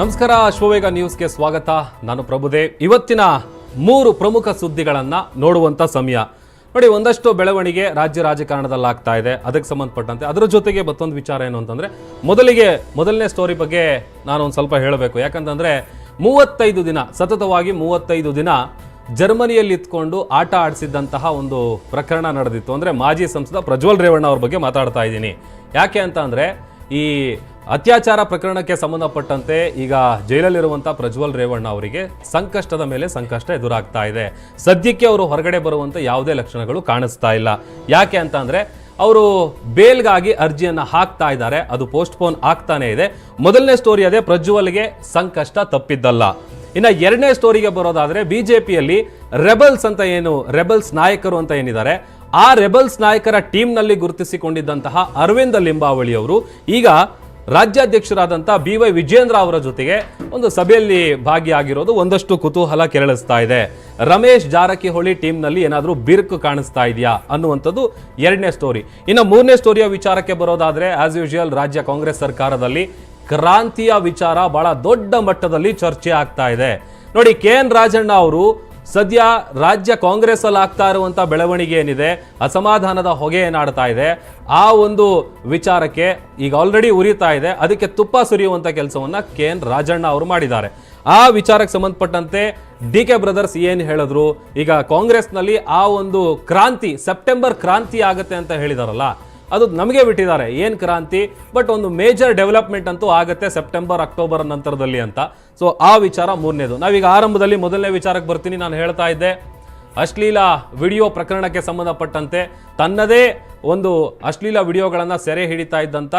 ನಮಸ್ಕಾರ ಅಶ್ವವೇಗ ನ್ಯೂಸ್ಗೆ ಸ್ವಾಗತ. ನಾನು ಪ್ರಭುದೇವ್ ಇವತ್ತಿನ ಮೂರು ಪ್ರಮುಖ ಸುದ್ದಿಗಳನ್ನು ನೋಡುವಂಥ ಸಮಯ. ನೋಡಿ, ಒಂದಷ್ಟು ಬೆಳವಣಿಗೆ ರಾಜ್ಯ ರಾಜಕಾರಣದಲ್ಲಿ ಆಗ್ತಾ ಇದೆ. ಅದಕ್ಕೆ ಸಂಬಂಧಪಟ್ಟಂತೆ ಅದರ ಜೊತೆಗೆ ಮತ್ತೊಂದು ವಿಚಾರ ಏನು ಅಂತಂದ್ರೆ, ಮೊದಲಿಗೆ, ಮೊದಲನೇ ಸ್ಟೋರಿ ಬಗ್ಗೆ ನಾನು ಒಂದು ಸ್ವಲ್ಪ ಹೇಳಬೇಕು. ಯಾಕಂತಂದ್ರೆ, ಮೂವತ್ತೈದು ದಿನ, ಸತತವಾಗಿ ಮೂವತ್ತೈದು ದಿನ ಜರ್ಮನಿಯಲ್ಲಿ ಇತ್ಕೊಂಡು ಆಟ ಆಡಿಸಿದ್ದಂತಹ ಒಂದು ಪ್ರಕರಣ ನಡೆದಿತ್ತು. ಅಂದ್ರೆ ಮಾಜಿ ಸಂಸದ ಪ್ರಜ್ವಲ್ ರೇವಣ್ಣ ಅವ್ರ ಬಗ್ಗೆ ಮಾತಾಡ್ತಾ ಇದ್ದೀನಿ. ಯಾಕೆ ಅಂತ ಅಂದರೆ ಈ ಅತ್ಯಾಚಾರ ಪ್ರಕರಣಕ್ಕೆ ಸಂಬಂಧಪಟ್ಟಂತೆ ಈಗ ಜೈಲಲ್ಲಿರುವಂತಹ ಪ್ರಜ್ವಲ್ ರೇವಣ್ಣ ಅವರಿಗೆ ಸಂಕಷ್ಟದ ಮೇಲೆ ಸಂಕಷ್ಟ ಎದುರಾಗ್ತಾ ಇದೆ. ಸದ್ಯಕ್ಕೆ ಅವರು ಹೊರಗಡೆ ಬರುವಂತ ಯಾವುದೇ ಲಕ್ಷಣಗಳು ಕಾಣಿಸ್ತಾ ಇಲ್ಲ. ಯಾಕೆ ಅಂತ ಅಂದ್ರೆ ಅವರು ಬೇಲ್ಗಾಗಿ ಅರ್ಜಿಯನ್ನು ಹಾಕ್ತಾ ಇದ್ದಾರೆ. ಅದು ಪೋಸ್ಟ್ಪೋನ್ ಆಗ್ತಾನೆ ಇದೆ. ಮೊದಲನೇ ಸ್ಟೋರಿ ಅದೇ ಪ್ರಜ್ವಲ್ಗೆ ಸಂಕಷ್ಟ ತಪ್ಪಿದ್ದಲ್ಲ. ಇನ್ನು ಎರಡನೇ ಸ್ಟೋರಿಗೆ ಬರೋದಾದ್ರೆ ಪಿಯಲ್ಲಿ ರೆಬಲ್ಸ್ ಅಂತ ಏನು, ರೆಬಲ್ಸ್ ನಾಯಕರು ಅಂತ ಏನಿದ್ದಾರೆ, ಆ ರೆಬಲ್ಸ್ ನಾಯಕರ ಟೀಮ್ನಲ್ಲಿ ಗುರುತಿಸಿಕೊಂಡಿದ್ದಂತಹ ಅರವಿಂದ ಲಿಂಬಾವಳಿ ಅವರು ಈಗ ರಾಜ್ಯಾಧ್ಯಕ್ಷರಾದಂತಹ ಬಿ ವೈ ವಿಜೇಂದ್ರ ಅವರ ಜೊತೆಗೆ ಒಂದು ಸಭೆಯಲ್ಲಿ ಭಾಗಿಯಾಗಿರೋದು ಒಂದಷ್ಟು ಕುತೂಹಲ ಕೆರಳಿಸ್ತಾ ಇದೆ. ರಮೇಶ್ ಜಾರಕಿಹೊಳಿ ಟೀಮ್ನಲ್ಲಿ ಏನಾದರೂ ಬಿರುಕು ಕಾಣಿಸ್ತಾ ಇದೆಯಾ ಅನ್ನುವಂಥದ್ದು ಎರಡನೇ ಸ್ಟೋರಿ ಇನ್ನು ಮೂರನೇ ಸ್ಟೋರಿಯ ವಿಚಾರಕ್ಕೆ ಬರೋದಾದರೆ ಆಸ್ ಯೂಶುವಲ್ ರಾಜ್ಯ ಕಾಂಗ್ರೆಸ್ ಸರ್ಕಾರದಲ್ಲಿ ಕ್ರಾಂತಿಯ ವಿಚಾರ ಬಹಳ ದೊಡ್ಡ ಮಟ್ಟದಲ್ಲಿ ಚರ್ಚೆ ಆಗ್ತಾ ಇದೆ. ನೋಡಿ ಕೆ ಎನ್ ರಾಜಣ್ಣ ಅವರು ಸದ್ಯ ರಾಜ್ಯ ಕಾಂಗ್ರೆಸ್ ಅಲ್ಲಿ ಆಗ್ತಾ ಇರುವಂತ ಬೆಳವಣಿಗೆ ಏನಿದೆ, ಅಸಮಾಧಾನದ ಹೊಗೆ ಏನಾಡ್ತಾ ಇದೆ, ಆ ಒಂದು ವಿಚಾರಕ್ಕೆ ಈಗ ಆಲ್ರೆಡಿ ಉರಿತಾ ಇದೆ. ಅದಕ್ಕೆ ತುಪ್ಪ ಸುರಿಯುವಂತ ಕೆಲಸವನ್ನ ಕೆ ಎನ್ ರಾಜಣ್ಣ ಅವರು ಮಾಡಿದ್ದಾರೆ. ಆ ವಿಚಾರಕ್ಕೆ ಸಂಬಂಧಪಟ್ಟಂತೆ ಡಿ ಕೆ ಬ್ರದರ್ಸ್ ಏನು ಹೇಳಿದ್ರು, ಈಗ ಕಾಂಗ್ರೆಸ್ನಲ್ಲಿ ಆ ಒಂದು ಕ್ರಾಂತಿ, ಸೆಪ್ಟೆಂಬರ್ ಕ್ರಾಂತಿ ಆಗುತ್ತೆ ಅಂತ ಹೇಳಿದಾರಲ್ಲ ಅದು ನಮಗೆ ಬಿಟ್ಟಿದ್ದಾರೆ. ಏನು ಕ್ರಾಂತಿ? ಬಟ್ ಒಂದು ಮೇಜರ್ ಡೆವಲಪ್ಮೆಂಟ್ ಅಂತೂ ಆಗುತ್ತೆ ಸೆಪ್ಟೆಂಬರ್ ಅಕ್ಟೋಬರ್ ನಂತರದಲ್ಲಿ ಅಂತ. ಸೊ ಆ ವಿಚಾರ ಮೂರನೇದು. ನಾವೀಗ ಆರಂಭದಲ್ಲಿ ಮೊದಲನೇ ವಿಚಾರಕ್ಕೆ ಬರ್ತೀನಿ. ನಾನು ಹೇಳ್ತಾ ಇದ್ದೆ, ಅಶ್ಲೀಲ ವಿಡಿಯೋ ಪ್ರಕರಣಕ್ಕೆ ಸಂಬಂಧಪಟ್ಟಂತೆ ತನ್ನದೇ ಒಂದು ಅಶ್ಲೀಲ ವಿಡಿಯೋಗಳನ್ನು ಸೆರೆ ಹಿಡಿತಾ ಇದ್ದಂತ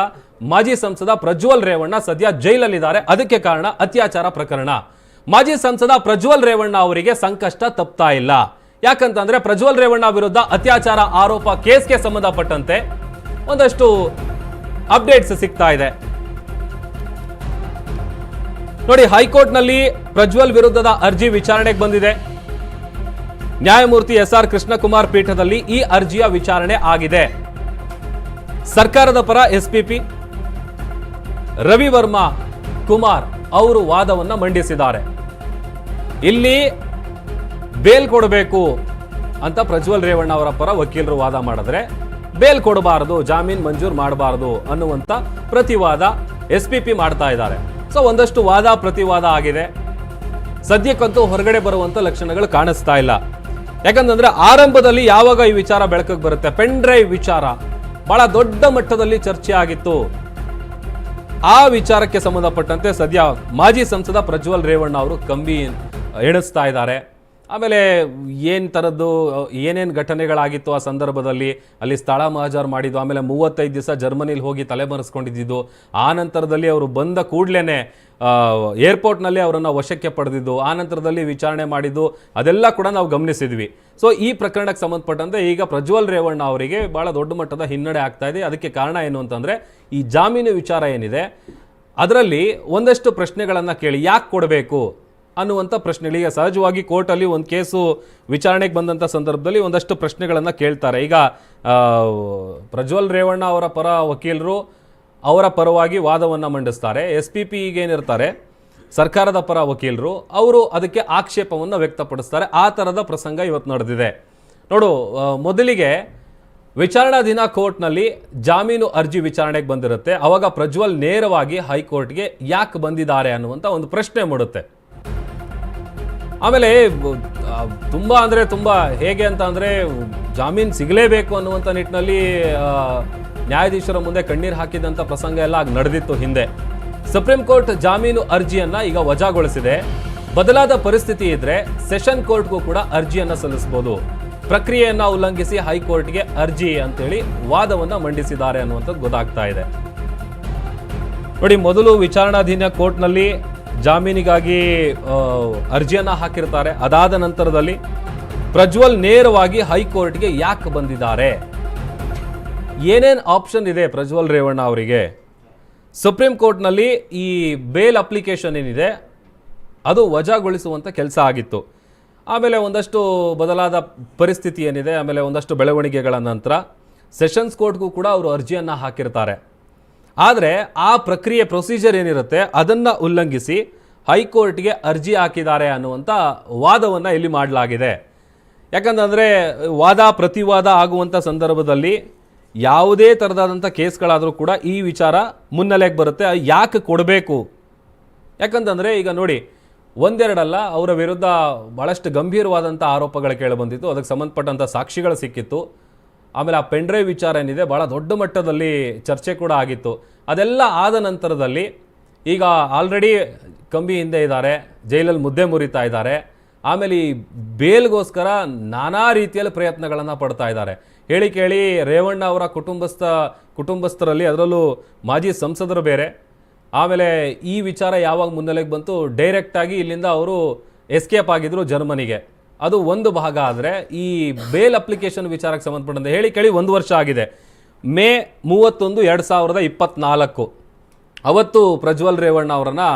ಮಾಜಿ ಸಂಸದ ಪ್ರಜ್ವಲ್ ರೇವಣ್ಣ ಸದ್ಯ ಜೈಲಲ್ಲಿದ್ದಾರೆ. ಅದಕ್ಕೆ ಕಾರಣ ಅತ್ಯಾಚಾರ ಪ್ರಕರಣ. ಮಾಜಿ ಸಂಸದ ಪ್ರಜ್ವಲ್ ರೇವಣ್ಣ ಅವರಿಗೆ ಸಂಕಷ್ಟ ತಪ್ತಾ ಇಲ್ಲ. ಯಾಕಂತಂದ್ರೆ ಪ್ರಜ್ವಲ್ ರೇವಣ್ಣ ವಿರುದ್ಧ ಅತ್ಯಾಚಾರ ಆರೋಪ ಕೇಸ್ಗೆ ಸಂಬಂಧಪಟ್ಟಂತೆ ಒಂದಷ್ಟು ಅಪ್ಡೇಟ್ಸ್ ಸಿಗ್ತಾ ಇದೆ. ನೋಡಿ, ಹೈಕೋರ್ಟ್ನಲ್ಲಿ ಪ್ರಜ್ವಲ್ ವಿರುದ್ಧದ ಅರ್ಜಿ ವಿಚಾರಣೆಗೆ ಬಂದಿದೆ. ನ್ಯಾಯಮೂರ್ತಿ ಎಸ್ ಆರ್ ಕೃಷ್ಣಕುಮಾರ್ ಪೀಠದಲ್ಲಿ ಈ ಅರ್ಜಿಯ ವಿಚಾರಣೆ ಆಗಿದೆ. ಸರ್ಕಾರದ ಪರ ಎಸ್ಪಿಪಿ ರವಿವರ್ಮ ಕುಮಾರ್ ಅವರು ವಾದವನ್ನು ಮಂಡಿಸಿದ್ದಾರೆ. ಇಲ್ಲಿ ಬೇಲ್ ಕೊಡಬೇಕು ಅಂತ ಪ್ರಜ್ವಲ್ ರೇವಣ್ಣ ಅವರ ಪರ ವಕೀಲರು ವಾದ ಮಾಡಿದ್ರೆ ಬೇಲ್ ಕೊಡಬಾರದು, ಜಾಮೀನ್ ಮಂಜೂರು ಮಾಡಬಾರದು ಅನ್ನುವಂಥ ಪ್ರತಿವಾದ ಎಸ್ ಪಿ ಪಿ ಮಾಡ್ತಾ ಇದ್ದಾರೆ. ಸೊ ಒಂದಷ್ಟು ವಾದ ಪ್ರತಿವಾದ ಆಗಿದೆ. ಸದ್ಯಕ್ಕಂತೂ ಹೊರಗಡೆ ಬರುವಂಥ ಲಕ್ಷಣಗಳು ಕಾಣಿಸ್ತಾ ಇಲ್ಲ. ಯಾಕಂತಂದ್ರೆ ಆರಂಭದಲ್ಲಿ ಯಾವಾಗ ಈ ವಿಚಾರ ಬೆಳಕಿಗೆ ಬರುತ್ತೆ? ಪೆನ್ ಡ್ರೈವ್ ವಿಚಾರ. ಬಹಳ ದೊಡ್ಡ ಮಟ್ಟದಲ್ಲಿ ಚರ್ಚೆ ಆಗಿತ್ತು. ಆ ವಿಚಾರಕ್ಕೆ ಸಂಬಂಧಪಟ್ಟಂತೆ ಸದ್ಯ ಮಾಜಿ ಸಂಸದ ಪ್ರಜ್ವಲ್ ರೇವಣ್ಣ ಅವರು ಕಂಬಿ ಎಣಿಸ್ತಾ ಇದ್ದಾರೆ. ಆಮೇಲೆ ಏನು ಥರದ್ದು ಏನೇನು ಘಟನೆಗಳಾಗಿತ್ತು ಆ ಸಂದರ್ಭದಲ್ಲಿ? ಅಲ್ಲಿ ಸ್ಥಳ ಮಹಜಾರ್ ಮಾಡಿದ್ದು, ಆಮೇಲೆ ಮೂವತ್ತೈದು ದಿವಸ ಜರ್ಮನಿಲಿ ಹೋಗಿ ತಲೆಮರೆಸ್ಕೊಂಡಿದ್ದು, ಆ ನಂತರದಲ್ಲಿ ಅವರು ಬಂದ ಕೂಡಲೇ ಏರ್ಪೋರ್ಟ್ನಲ್ಲಿ ಅವರನ್ನು ವಶಕ್ಕೆ ಪಡೆದಿದ್ದು, ಆ ನಂತರದಲ್ಲಿ ವಿಚಾರಣೆ ಮಾಡಿದ್ದು, ಅದೆಲ್ಲ ಕೂಡ ನಾವು ಗಮನಿಸಿದ್ವಿ. ಸೊ ಈ ಪ್ರಕರಣಕ್ಕೆ ಸಂಬಂಧಪಟ್ಟಂತೆ ಈಗ ಪ್ರಜ್ವಲ್ ರೇವಣ್ಣ ಅವರಿಗೆ ಬಹಳ ದೊಡ್ಡ ಮಟ್ಟದ ಹಿನ್ನಡೆ ಆಗ್ತಾ ಇದೆ. ಅದಕ್ಕೆ ಕಾರಣ ಏನು ಅಂತಂದ್ರೆ, ಈ ಜಾಮೀನು ವಿಚಾರ ಏನಿದೆ, ಅದರಲ್ಲಿ ಒಂದಷ್ಟು ಪ್ರಶ್ನೆಗಳನ್ನು ಕೇಳಿ, ಯಾಕೆ ಕೊಡಬೇಕು? ಅನ್ನುವಂಥ ಪ್ರಶ್ನೆಗಳಿಗೆ ಸಹಜವಾಗಿ ಕೋರ್ಟಲ್ಲಿ ಒಂದು ಕೇಸು ವಿಚಾರಣೆಗೆ ಬಂದಂಥ ಸಂದರ್ಭದಲ್ಲಿ ಒಂದಷ್ಟು ಪ್ರಶ್ನೆಗಳನ್ನು ಕೇಳ್ತಾರೆ. ಈಗ ಪ್ರಜ್ವಲ್ ರೇವಣ್ಣ ಅವರ ಪರ ವಕೀಲರು ಅವರ ಪರವಾಗಿ ವಾದವನ್ನು ಮಂಡಿಸ್ತಾರೆ. ಎಸ್ ಪಿ ಪಿ ಈಗೇನಿರ್ತಾರೆ ಸರ್ಕಾರದ ಪರ ವಕೀಲರು ಅವರು ಅದಕ್ಕೆ ಆಕ್ಷೇಪವನ್ನು ವ್ಯಕ್ತಪಡಿಸ್ತಾರೆ. ಆ ಥರದ ಪ್ರಸಂಗ ಇವತ್ತು ನಡೆದಿದೆ. ನೋಡು ಮೊದಲಿಗೆ ವಿಚಾರಣಾ ದಿನ ಕೋರ್ಟ್ನಲ್ಲಿ ಜಾಮೀನು ಅರ್ಜಿ ವಿಚಾರಣೆಗೆ ಬಂದಿರುತ್ತೆ. ಅವಾಗ ಪ್ರಜ್ವಲ್ ನೇರವಾಗಿ ಹೈಕೋರ್ಟ್ಗೆ ಯಾಕೆ ಬಂದಿದ್ದಾರೆ ಅನ್ನುವಂಥ ಒಂದು ಪ್ರಶ್ನೆ ಮೂಡುತ್ತೆ. ಆಮೇಲೆ ತುಂಬ ಅಂದರೆ ತುಂಬ ಹೇಗೆ ಅಂತ ಅಂದರೆ, ಜಾಮೀನು ಸಿಗಲೇಬೇಕು ಅನ್ನುವಂಥ ನಿಟ್ಟಿನಲ್ಲಿ ನ್ಯಾಯಾಧೀಶರ ಮುಂದೆ ಕಣ್ಣೀರು ಹಾಕಿದಂಥ ಪ್ರಸಂಗ ಎಲ್ಲ ನಡೆದಿತ್ತು ಹಿಂದೆ. ಸುಪ್ರೀಂ ಕೋರ್ಟ್ ಜಾಮೀನು ಅರ್ಜಿಯನ್ನ ಈಗ ವಜಾಗೊಳಿಸಿದೆ. ಬದಲಾದ ಪರಿಸ್ಥಿತಿ ಇದ್ರೆ ಸೆಷನ್ ಕೋರ್ಟ್ಗೂ ಕೂಡ ಅರ್ಜಿಯನ್ನು ಸಲ್ಲಿಸಬಹುದು ಪ್ರಕ್ರಿಯೆಯನ್ನು ಉಲ್ಲಂಘಿಸಿ ಹೈಕೋರ್ಟ್ಗೆ ಅರ್ಜಿ ಅಂತೇಳಿ ವಾದವನ್ನು ಮಂಡಿಸಿದ್ದಾರೆ ಅನ್ನುವಂಥದ್ದು ಗೊತ್ತಾಗ್ತಾ ಇದೆ. ನೋಡಿ, ಮೊದಲು ವಿಚಾರಣಾಧೀನ ಕೋರ್ಟ್ನಲ್ಲಿ ಜಾಮೀನಿಗಾಗಿ ಅರ್ಜಿಯನ್ನು ಹಾಕಿರ್ತಾರೆ ಅದಾದ ನಂತರದಲ್ಲಿ ಪ್ರಜ್ವಲ್ ನೇರವಾಗಿ ಹೈಕೋರ್ಟ್ಗೆ ಯಾಕೆ ಬಂದಿದ್ದಾರೆ? ಏನೇನು ಆಪ್ಷನ್ ಇದೆ ಪ್ರಜ್ವಲ್ ರೇವಣ್ಣ ಅವರಿಗೆ? ಸುಪ್ರೀಂ ಕೋರ್ಟ್ನಲ್ಲಿ ಈ ಬೇಲ್ ಅಪ್ಲಿಕೇಶನ್ ಏನಿದೆ, ಅದು ವಜಾಗೊಳಿಸುವಂಥ ಕೆಲಸ ಆಗಿತ್ತು. ಆಮೇಲೆ ಒಂದಷ್ಟು ಬದಲಾದ ಪರಿಸ್ಥಿತಿ ಏನಿದೆ, ಆಮೇಲೆ ಒಂದಷ್ಟು ಬೆಳವಣಿಗೆಗಳ ನಂತರ ಸೆಷನ್ಸ್ ಕೋರ್ಟ್ಗೂ ಕೂಡ ಅವರು ಅರ್ಜಿಯನ್ನು ಹಾಕಿರ್ತಾರೆ. ಆದರೆ ಆ ಪ್ರಕ್ರಿಯೆ ಪ್ರೊಸೀಜರ್ ಏನಿರುತ್ತೆ, ಅದನ್ನು ಉಲ್ಲಂಘಿಸಿ ಹೈಕೋರ್ಟ್ಗೆ ಅರ್ಜಿ ಹಾಕಿದ್ದಾರೆ ಅನ್ನುವಂಥ ವಾದವನ್ನು ಇಲ್ಲಿ ಮಾಡಲಾಗಿದೆ. ಯಾಕಂತಂದರೆ ವಾದ ಪ್ರತಿವಾದ ಆಗುವಂಥ ಸಂದರ್ಭದಲ್ಲಿ ಯಾವುದೇ ಥರದಾದಂಥ ಕೇಸ್ಗಳಾದರೂ ಕೂಡ ಈ ವಿಚಾರ ಮುನ್ನೆಲೆಗೆ ಬರುತ್ತೆ ಯಾಕೆ ಕೊಡಬೇಕು? ಯಾಕಂತಂದರೆ ಈಗ ನೋಡಿ, ಒಂದೆರಡಲ್ಲ, ಅವರ ವಿರುದ್ಧ ಭಾಳಷ್ಟು ಗಂಭೀರವಾದಂಥ ಆರೋಪಗಳು ಕೇಳಿಬಂದಿತ್ತು ಅದಕ್ಕೆ ಸಂಬಂಧಪಟ್ಟಂಥ ಸಾಕ್ಷಿಗಳು ಸಿಕ್ಕಿತ್ತು. ಆಮೇಲೆ ಆ ಪೆಂಡ್ರೈವ್ ವಿಚಾರ ಏನಿದೆ ಭಾಳ ದೊಡ್ಡ ಮಟ್ಟದಲ್ಲಿ ಚರ್ಚೆ ಕೂಡ ಆಗಿತ್ತು. ಅದೆಲ್ಲ ಆದ ನಂತರದಲ್ಲಿ ಈಗ ಆಲ್ರೆಡಿ ಕಂಬಿ ಹಿಂದೆ ಇದ್ದಾರೆ, ಜೈಲಲ್ಲಿ ಮುದ್ದೆ ಮುರಿತಾ ಇದ್ದಾರೆ. ಆಮೇಲೆ ಈ ಬೇಲ್ಗೋಸ್ಕರ ನಾನಾ ರೀತಿಯಲ್ಲಿ ಪ್ರಯತ್ನಗಳನ್ನು ಪಡ್ತಾ ಇದ್ದಾರೆ. ಹೇಳಿ ಕೇಳಿ ರೇವಣ್ಣ ಅವರ ಕುಟುಂಬಸ್ಥ, ಕುಟುಂಬಸ್ಥರಲ್ಲಿ ಅದರಲ್ಲೂ ಮಾಜಿ ಸಂಸದರು ಬೇರೆ. ಆಮೇಲೆ ಈ ವಿಚಾರ ಯಾವಾಗ ಮುನ್ನೆಲೆಗೆ ಬಂತು ಡೈರೆಕ್ಟಾಗಿ ಇಲ್ಲಿಂದ ಅವರು ಎಸ್ಕೇಪ್ ಆಗಿದ್ದರು ಜರ್ಮನಿಗೆ. ಅದು ಒಂದು ಭಾಗ ಆದರೆ ಈ ಬೇಲ್ ಅಪ್ಲಿಕೇಶನ್ ವಿಚಾರಕ್ಕೆ ಸಂಬಂಧಪಟ್ಟಂತೆ ಹೇಳಿ ಕೇಳಿ ಒಂದು ವರ್ಷ ಆಗಿದೆ. ಮೇ ಮೂವತ್ತೊಂದು ಎರಡು ಸಾವಿರದ ಇಪ್ಪತ್ನಾಲ್ಕು. ಅವತ್ತು ಪ್ರಜ್ವಲ್ ರೇವಣ್ಣ ಅವರನ್ನು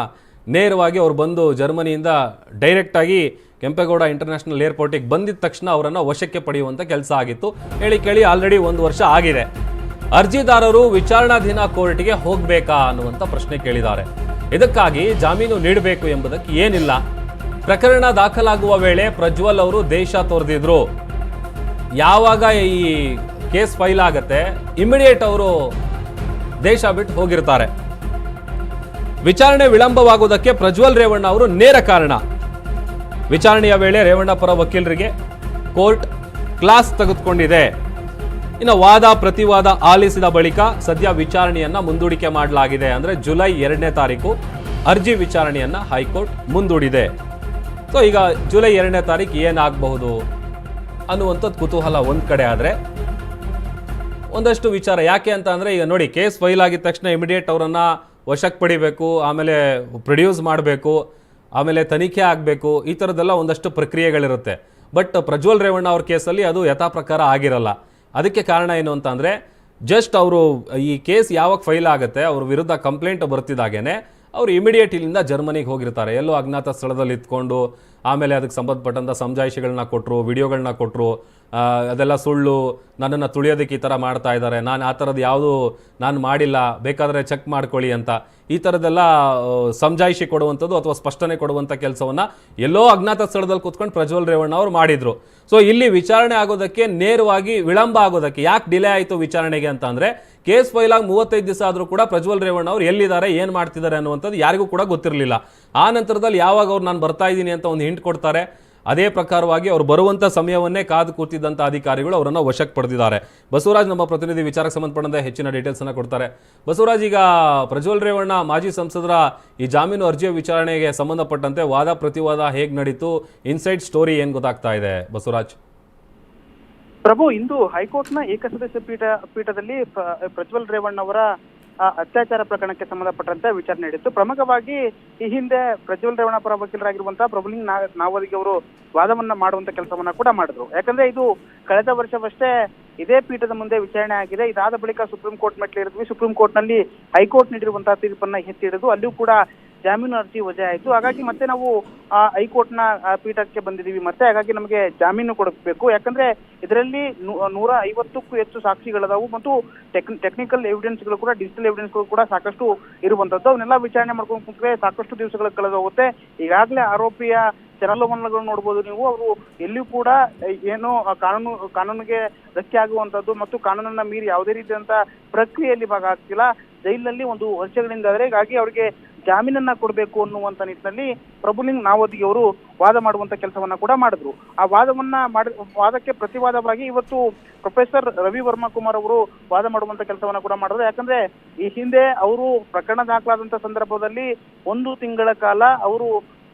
ನೇರವಾಗಿ ಅವ್ರು ಬಂದು ಜರ್ಮನಿಯಿಂದ ಡೈರೆಕ್ಟಾಗಿ ಕೆಂಪೇಗೌಡ ಇಂಟರ್ನ್ಯಾಷನಲ್ ಏರ್ಪೋರ್ಟಿಗೆ ಬಂದಿದ ತಕ್ಷಣ ಅವರನ್ನು ವಶಕ್ಕೆ ಪಡೆಯುವಂಥ ಕೆಲಸ ಆಗಿತ್ತು. ಹೇಳಿ ಕೇಳಿ ಆಲ್ರೆಡಿ ಒಂದು ವರ್ಷ ಆಗಿದೆ. ಅರ್ಜಿದಾರರು ವಿಚಾರಣಾಧೀನ ಕೋರ್ಟ್ಗೆ ಹೋಗಬೇಕಾ ಅನ್ನುವಂಥ ಪ್ರಶ್ನೆ ಕೇಳಿದ್ದಾರೆ. ಇದಕ್ಕಾಗಿ ಜಾಮೀನು ನೀಡಬೇಕು ಎಂಬುದಕ್ಕೆ ಏನಿಲ್ಲ. ಪ್ರಕರಣ ದಾಖಲಾಗುವ ವೇಳೆ ಪ್ರಜ್ವಲ್ ಅವರು ದೇಶ ತೋರೆದಿದ್ರು. ಯಾವಾಗ ಈ ಕೇಸ್ ಫೈಲ್ ಆಗತ್ತೆ, ಇಮಿಡಿಯೇಟ್ ಅವರು ದೇಶ ಬಿಟ್ಟು ಹೋಗಿರ್ತಾರೆ. ವಿಚಾರಣೆ ವಿಳಂಬವಾಗುವುದಕ್ಕೆ ಪ್ರಜ್ವಲ್ ರೇವಣ್ಣ ಅವರು ನೇರ ಕಾರಣ. ವಿಚಾರಣೆಯ ವೇಳೆ ರೇವಣ್ಣ ಪರ ವಕೀಲರಿಗೆ ಕೋರ್ಟ್ ಕ್ಲಾಸ್ ತೆಗೆದುಕೊಂಡಿದೆ. ಇನ್ನು ವಾದ ಪ್ರತಿವಾದ ಆಲಿಸಿದ ಬಳಿಕ ಸದ್ಯ ವಿಚಾರಣೆಯನ್ನ ಮುಂದೂಡಿಕೆ ಮಾಡಲಾಗಿದೆ. ಅಂದ್ರೆ ಜುಲೈ ಎರಡನೇ ತಾರೀಕು ಅರ್ಜಿ ವಿಚಾರಣೆಯನ್ನ ಹೈಕೋರ್ಟ್ ಮುಂದೂಡಿದೆ. ಸೊ ಈಗ ಜುಲೈ ಎರಡನೇ ತಾರೀಕು ಏನಾಗಬಹುದು ಅನ್ನುವಂಥದ್ದು ಕುತೂಹಲ ಒಂದು ಕಡೆ ಆದರೆ, ಒಂದಷ್ಟು ವಿಚಾರ ಯಾಕೆ ಅಂತ ಅಂದರೆ, ಈಗ ನೋಡಿ, ಕೇಸ್ ಫೈಲ್ ಆಗಿದ ತಕ್ಷಣ ಇಮಿಡಿಯೇಟ್ ಅವರನ್ನು ವಶಕ್ಕೆ ಪಡಿಬೇಕು, ಆಮೇಲೆ ಪ್ರೊಡ್ಯೂಸ್ ಮಾಡಬೇಕು, ಆಮೇಲೆ ತನಿಖೆ ಆಗಬೇಕು, ಈ ಥರದ್ದೆಲ್ಲ ಒಂದಷ್ಟು ಪ್ರಕ್ರಿಯೆಗಳಿರುತ್ತೆ. ಬಟ್ ಪ್ರಜ್ವಲ್ ರೇವಣ್ಣ ಅವ್ರ ಕೇಸಲ್ಲಿ ಅದು ಯಥಾಪ್ರಕಾರ ಆಗಿರಲ್ಲ. ಅದಕ್ಕೆ ಕಾರಣ ಏನು ಅಂತ ಅಂದರೆ ಜಸ್ಟ್ ಅವರು ಈ ಕೇಸ್ ಯಾವಾಗ ಫೈಲ್ ಆಗುತ್ತೆ, ಅವ್ರ ವಿರುದ್ಧ ಕಂಪ್ಲೇಂಟ್ ಬರ್ತಿದ್ದಾಗೇನೆ ಅವರು ಇಮಿಡಿಯೇಟ್ ಇಲ್ಲಿಂದ ಜರ್ಮನಿಗೆ ಹೋಗಿರ್ತಾರೆ. ಎಲ್ಲೋ ಅಜ್ಞಾತ ಸ್ಥಳದಲ್ಲಿ ಇತ್ಕೊಂಡು ಆಮೇಲೆ ಅದಕ್ಕೆ ಸಂಬಂಧಪಟ್ಟಂಥ ಸಮಜಾಯಿಷಿಗಳನ್ನ ಕೊಟ್ಟರು ವಿಡಿಯೋಗಳನ್ನ ಕೊಟ್ಟರು ಅದೆಲ್ಲ ಸುಳ್ಳು, ನನ್ನನ್ನು ತುಳಿಯೋದಕ್ಕೆ ಈ ಥರ ಮಾಡ್ತಾ ಇದ್ದಾರೆ ನಾನು ಆ ಥರದ್ದು ಯಾವುದು ನಾನು ಮಾಡಿಲ್ಲ, ಬೇಕಾದರೆ ಚೆಕ್ ಮಾಡ್ಕೊಳ್ಳಿ ಅಂತ. ಈ ಥರದ್ದೆಲ್ಲ ಸಮಜಾಯಿಷಿ ಕೊಡುವಂಥದ್ದು ಅಥವಾ ಸ್ಪಷ್ಟನೆ ಕೊಡುವಂಥ ಕೆಲಸವನ್ನು ಎಲ್ಲೋ ಅಜ್ಞಾತ ಸ್ಥಳದಲ್ಲಿ ಕೂತ್ಕೊಂಡು ಪ್ರಜ್ವಲ್ ರೇವಣ್ಣ ಅವರು ಮಾಡಿದರು. ಸೊ ಇಲ್ಲಿ ವಿಚಾರಣೆ ಆಗೋದಕ್ಕೆ ನೇರವಾಗಿ ವಿಳಂಬ ಆಗೋದಕ್ಕೆ ಯಾಕೆ ಡಿಲೇ ಆಯಿತು ವಿಚಾರಣೆಗೆ ಅಂತ ಅಂದರೆ ಕೇಸ್ ಫೈಲ್ ಆಗಿ ಮೂವತ್ತೈದು ದಿವಸ ಆದರೂ ಕೂಡ ಪ್ರಜ್ವಲ್ ರೇವಣ್ಣ ಅವರು ಎಲ್ಲಿದ್ದಾರೆ, ಏನು ಮಾಡ್ತಿದ್ದಾರೆ ಅನ್ನುವಂಥದ್ದು ಯಾರಿಗೂ ಕೂಡ ಗೊತ್ತಿರಲಿಲ್ಲ. ಆ ನಂತರದಲ್ಲಿ ಯಾವಾಗ ಅವ್ರು ನಾನು ಬರ್ತಾ ಇದ್ದೀನಿ ಅಂತ ಒಂದು ಹಿಂಟ್ ಕೊಡ್ತಾರೆ. ಅದೇ ಪ್ರಕಾರವಾಗಿ ಅವರು ಬರುವಂತ ಸಮಯವನ್ನೇ ಕಾದು ಕೂತಿದ್ದಂಥ ಅಧಿಕಾರಿಗಳು ಅವರನ್ನು ವಶಕ್ಕೆ ಪಡೆದಿದ್ದಾರೆ. ಬಸವರಾಜ್ ನಮ್ಮ ಪ್ರತಿನಿಧಿ ವಿಚಾರಕ್ಕೆ ಸಂಬಂಧಪಟ್ಟಂತೆ ಹೆಚ್ಚಿನ ಡೀಟೇಲ್ಸನ್ನು ಕೊಡ್ತಾರೆ. ಬಸವರಾಜ್, ಈಗ ಪ್ರಜ್ವಲ್ ರೇವಣ್ಣ, ಮಾಜಿ ಸಂಸದರ ಈ ಜಾಮೀನು ಅರ್ಜಿಯ ವಿಚಾರಣೆಗೆ ಸಂಬಂಧಪಟ್ಟಂತೆ ವಾದ ಪ್ರತಿವಾದ ಹೇಗೆ ನಡೀತು? ಇನ್ಸೈಡ್ ಸ್ಟೋರಿ ಏನು ಗೊತ್ತಾಗ್ತಾ ಇದೆ ಬಸವರಾಜ್? ಪ್ರಭು, ಇಂದು ಹೈಕೋರ್ಟ್ನ ಏಕಸದಸ್ಯ ಪೀಠ ಪೀಠದಲ್ಲಿ ಪ್ರಜ್ವಲ್ ರೇವಣ್ಣ ಅವರ ಅತ್ಯಾಚಾರ ಪ್ರಕರಣಕ್ಕೆ ಸಂಬಂಧಪಟ್ಟಂತೆ ವಿಚಾರಣೆ ನಡೆಯಿತು. ಪ್ರಮುಖವಾಗಿ ಈ ಹಿಂದೆ ಪ್ರಜ್ವಲ್ ರೇವಣ್ಣ ಪರ ವಕೀಲರಾಗಿರುವಂತಹ ಪ್ರಭುಲಿಂಗ್ ನಾ ನಾವದಿಗೆ ಅವರು ವಾದವನ್ನ ಮಾಡುವಂತ ಕೆಲಸವನ್ನ ಕೂಡ ಮಾಡಿದ್ರು. ಯಾಕಂದ್ರೆ ಇದು ಕಳೆದ ವರ್ಷವಷ್ಟೇ ಇದೇ ಪೀಠದ ಮುಂದೆ ವಿಚಾರಣೆ ಆಗಿದೆ. ಇದಾದ ಬಳಿಕ ಸುಪ್ರೀಂ ಕೋರ್ಟ್ ಮೆಟ್ಲಿರಿದ್ವಿ ಸುಪ್ರೀಂ ಕೋರ್ಟ್ನಲ್ಲಿ ಹೈಕೋರ್ಟ್ ನೀಡಿರುವಂತಹ ತೀರ್ಪನ್ನ ಎತ್ತಿಡಿದು ಅಲ್ಲಿಯೂ ಕೂಡ ಜಾಮೀನು ಅರ್ಜಿ ವಜೆ ಆಯಿತು. ಹಾಗಾಗಿ ಮತ್ತೆ ನಾವು ಆ, ಹೈಕೋರ್ಟ್ನ ಪೀಠಕ್ಕೆ ಬಂದಿದ್ದೀವಿ. ಮತ್ತೆ ಹಾಗಾಗಿ ನಮಗೆ ಜಾಮೀನು ಕೊಡಬೇಕು. ಯಾಕಂದ್ರೆ ಇದರಲ್ಲಿ ನೂರ ಐವತ್ತಕ್ಕೂ ಹೆಚ್ಚು ಸಾಕ್ಷಿಗಳದಾವು ಮತ್ತು ಟೆಕ್ ಟೆಕ್ನಿಕಲ್ ಎವಿಡೆನ್ಸ್ಗಳು ಕೂಡ ಡಿಜಿಟಲ್ ಎವಿಡೆನ್ಸ್ಗಳು ಕೂಡ ಸಾಕಷ್ಟು ಇರುವಂತದ್ದು ಅವನ್ನೆಲ್ಲ ವಿಚಾರಣೆ ಮಾಡ್ಕೊಂಡು ಕುಂತ್ರೆ ಸಾಕಷ್ಟು ದಿವಸಗಳ ಕಳೆದೋಗುತ್ತೆ. ಈಗಾಗಲೇ ಆರೋಪಿಯ ಚಲನವಲನಗಳು ನೋಡ್ಬೋದು ನೀವು. ಅವರು ಎಲ್ಲಿಯೂ ಕೂಡ ಏನು ಕಾನೂನು ಕಾನೂನಿಗೆ ಧಕ್ಕೆ ಆಗುವಂತದ್ದು ಮತ್ತು ಕಾನೂನನ್ನ ಮೀರಿ ಯಾವುದೇ ರೀತಿಯಂತ ಪ್ರಕ್ರಿಯೆಯಲ್ಲಿ ಭಾಗ ಆಗ್ತಿಲ್ಲ ಜೈಲಿನಲ್ಲಿ ಒಂದು ವರ್ಷಗಳಿಂದ ಆದರೆ ಹೀಗಾಗಿ ಅವರಿಗೆ ಜಾಮೀನನ್ನ ಕೊಡಬೇಕು ಅನ್ನುವಂತ ನಿಟ್ಟಿನಲ್ಲಿ ಪ್ರಭುಲಿಂಗ್ ನಾವದಿ ಅವರು ವಾದ ಮಾಡುವಂತ ಕೆಲಸವನ್ನ ಕೂಡ ಮಾಡಿದ್ರು. ಆ ವಾದವನ್ನ ಮಾಡ, ವಾದಕ್ಕೆ ಪ್ರತಿವಾದವಾಗಿ ಇವತ್ತು ಪ್ರೊಫೆಸರ್ ರವಿ ವರ್ಮಾ ಕುಮಾರ್ ಅವರು ವಾದ ಮಾಡುವಂತ ಕೆಲಸವನ್ನ ಕೂಡ ಮಾಡಿದ್ರು. ಯಾಕಂದ್ರೆ ಈ ಹಿಂದೆ ಅವರು ಪ್ರಕರಣ ದಾಖಲಾದಂತ ಸಂದರ್ಭದಲ್ಲಿ ಒಂದು ತಿಂಗಳ ಕಾಲ ಅವರು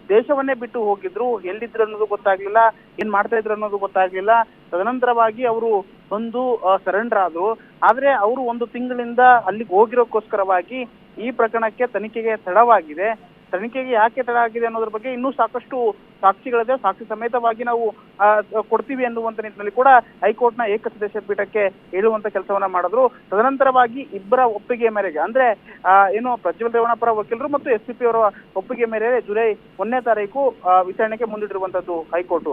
ದೇಶವನ್ನೇ ಬಿಟ್ಟು ಹೋಗಿದ್ರು, ಎಲ್ಲಿದ್ರು ಅನ್ನೋದು ಗೊತ್ತಾಗ್ಲಿಲ್ಲ, ಏನ್ ಮಾಡ್ತಾ ಇದ್ರು ಅನ್ನೋದು ಗೊತ್ತಾಗ್ಲಿಲ್ಲ. ತದನಂತರವಾಗಿ ಅವರು ಒಂದು ಸರೆಂಡರ್ ಆದ್ರು. ಆದ್ರೆ ಅವರು ಒಂದು ತಿಂಗಳಿಂದ ಅಲ್ಲಿಗೆ ಹೋಗಿರೋಕ್ಕೋಸ್ಕರವಾಗಿ ಈ ಪ್ರಕರಣಕ್ಕೆ ತನಿಖೆಗೆ ತಡವಾಗಿದೆ. ತನಿಖೆಗೆ ಯಾಕೆ ತಡ ಆಗಿದೆ ಅನ್ನೋದ್ರ ಬಗ್ಗೆ ಇನ್ನೂ ಸಾಕಷ್ಟು ಸಾಕ್ಷಿಗಳಿದೆ. ಸಾಕ್ಷಿ ಸಮೇತವಾಗಿ ನಾವು ಕೊಡ್ತೀವಿ ಅನ್ನುವಂತ ನಿಟ್ಟಿನಲ್ಲಿ ಕೂಡ ಹೈಕೋರ್ಟ್ನ ಏಕಸದಸ್ಯ ಪೀಠಕ್ಕೆ ಹೇಳುವಂತ ಕೆಲಸವನ್ನ ಮಾಡಿದ್ರು. ತದನಂತರವಾಗಿ ಇಬ್ಬರ ಒಪ್ಪಿಗೆ ಮೇರೆಗೆ, ಅಂದ್ರೆ ಏನು ಪ್ರಜ್ವಲ್ ರೇವಣ್ಣ ಪರ ವಕೀಲರು ಮತ್ತು ಎಸ್ ಪಿ ಅವರ ಒಪ್ಪಿಗೆ ಮೇರೆಗೆ ಜುಲೈ ಒಂದನೇ ತಾರೀಕು ವಿಚಾರಣೆಗೆ ಮುಂದಿಟ್ಟಿರುವಂತದ್ದು ಹೈಕೋರ್ಟ್.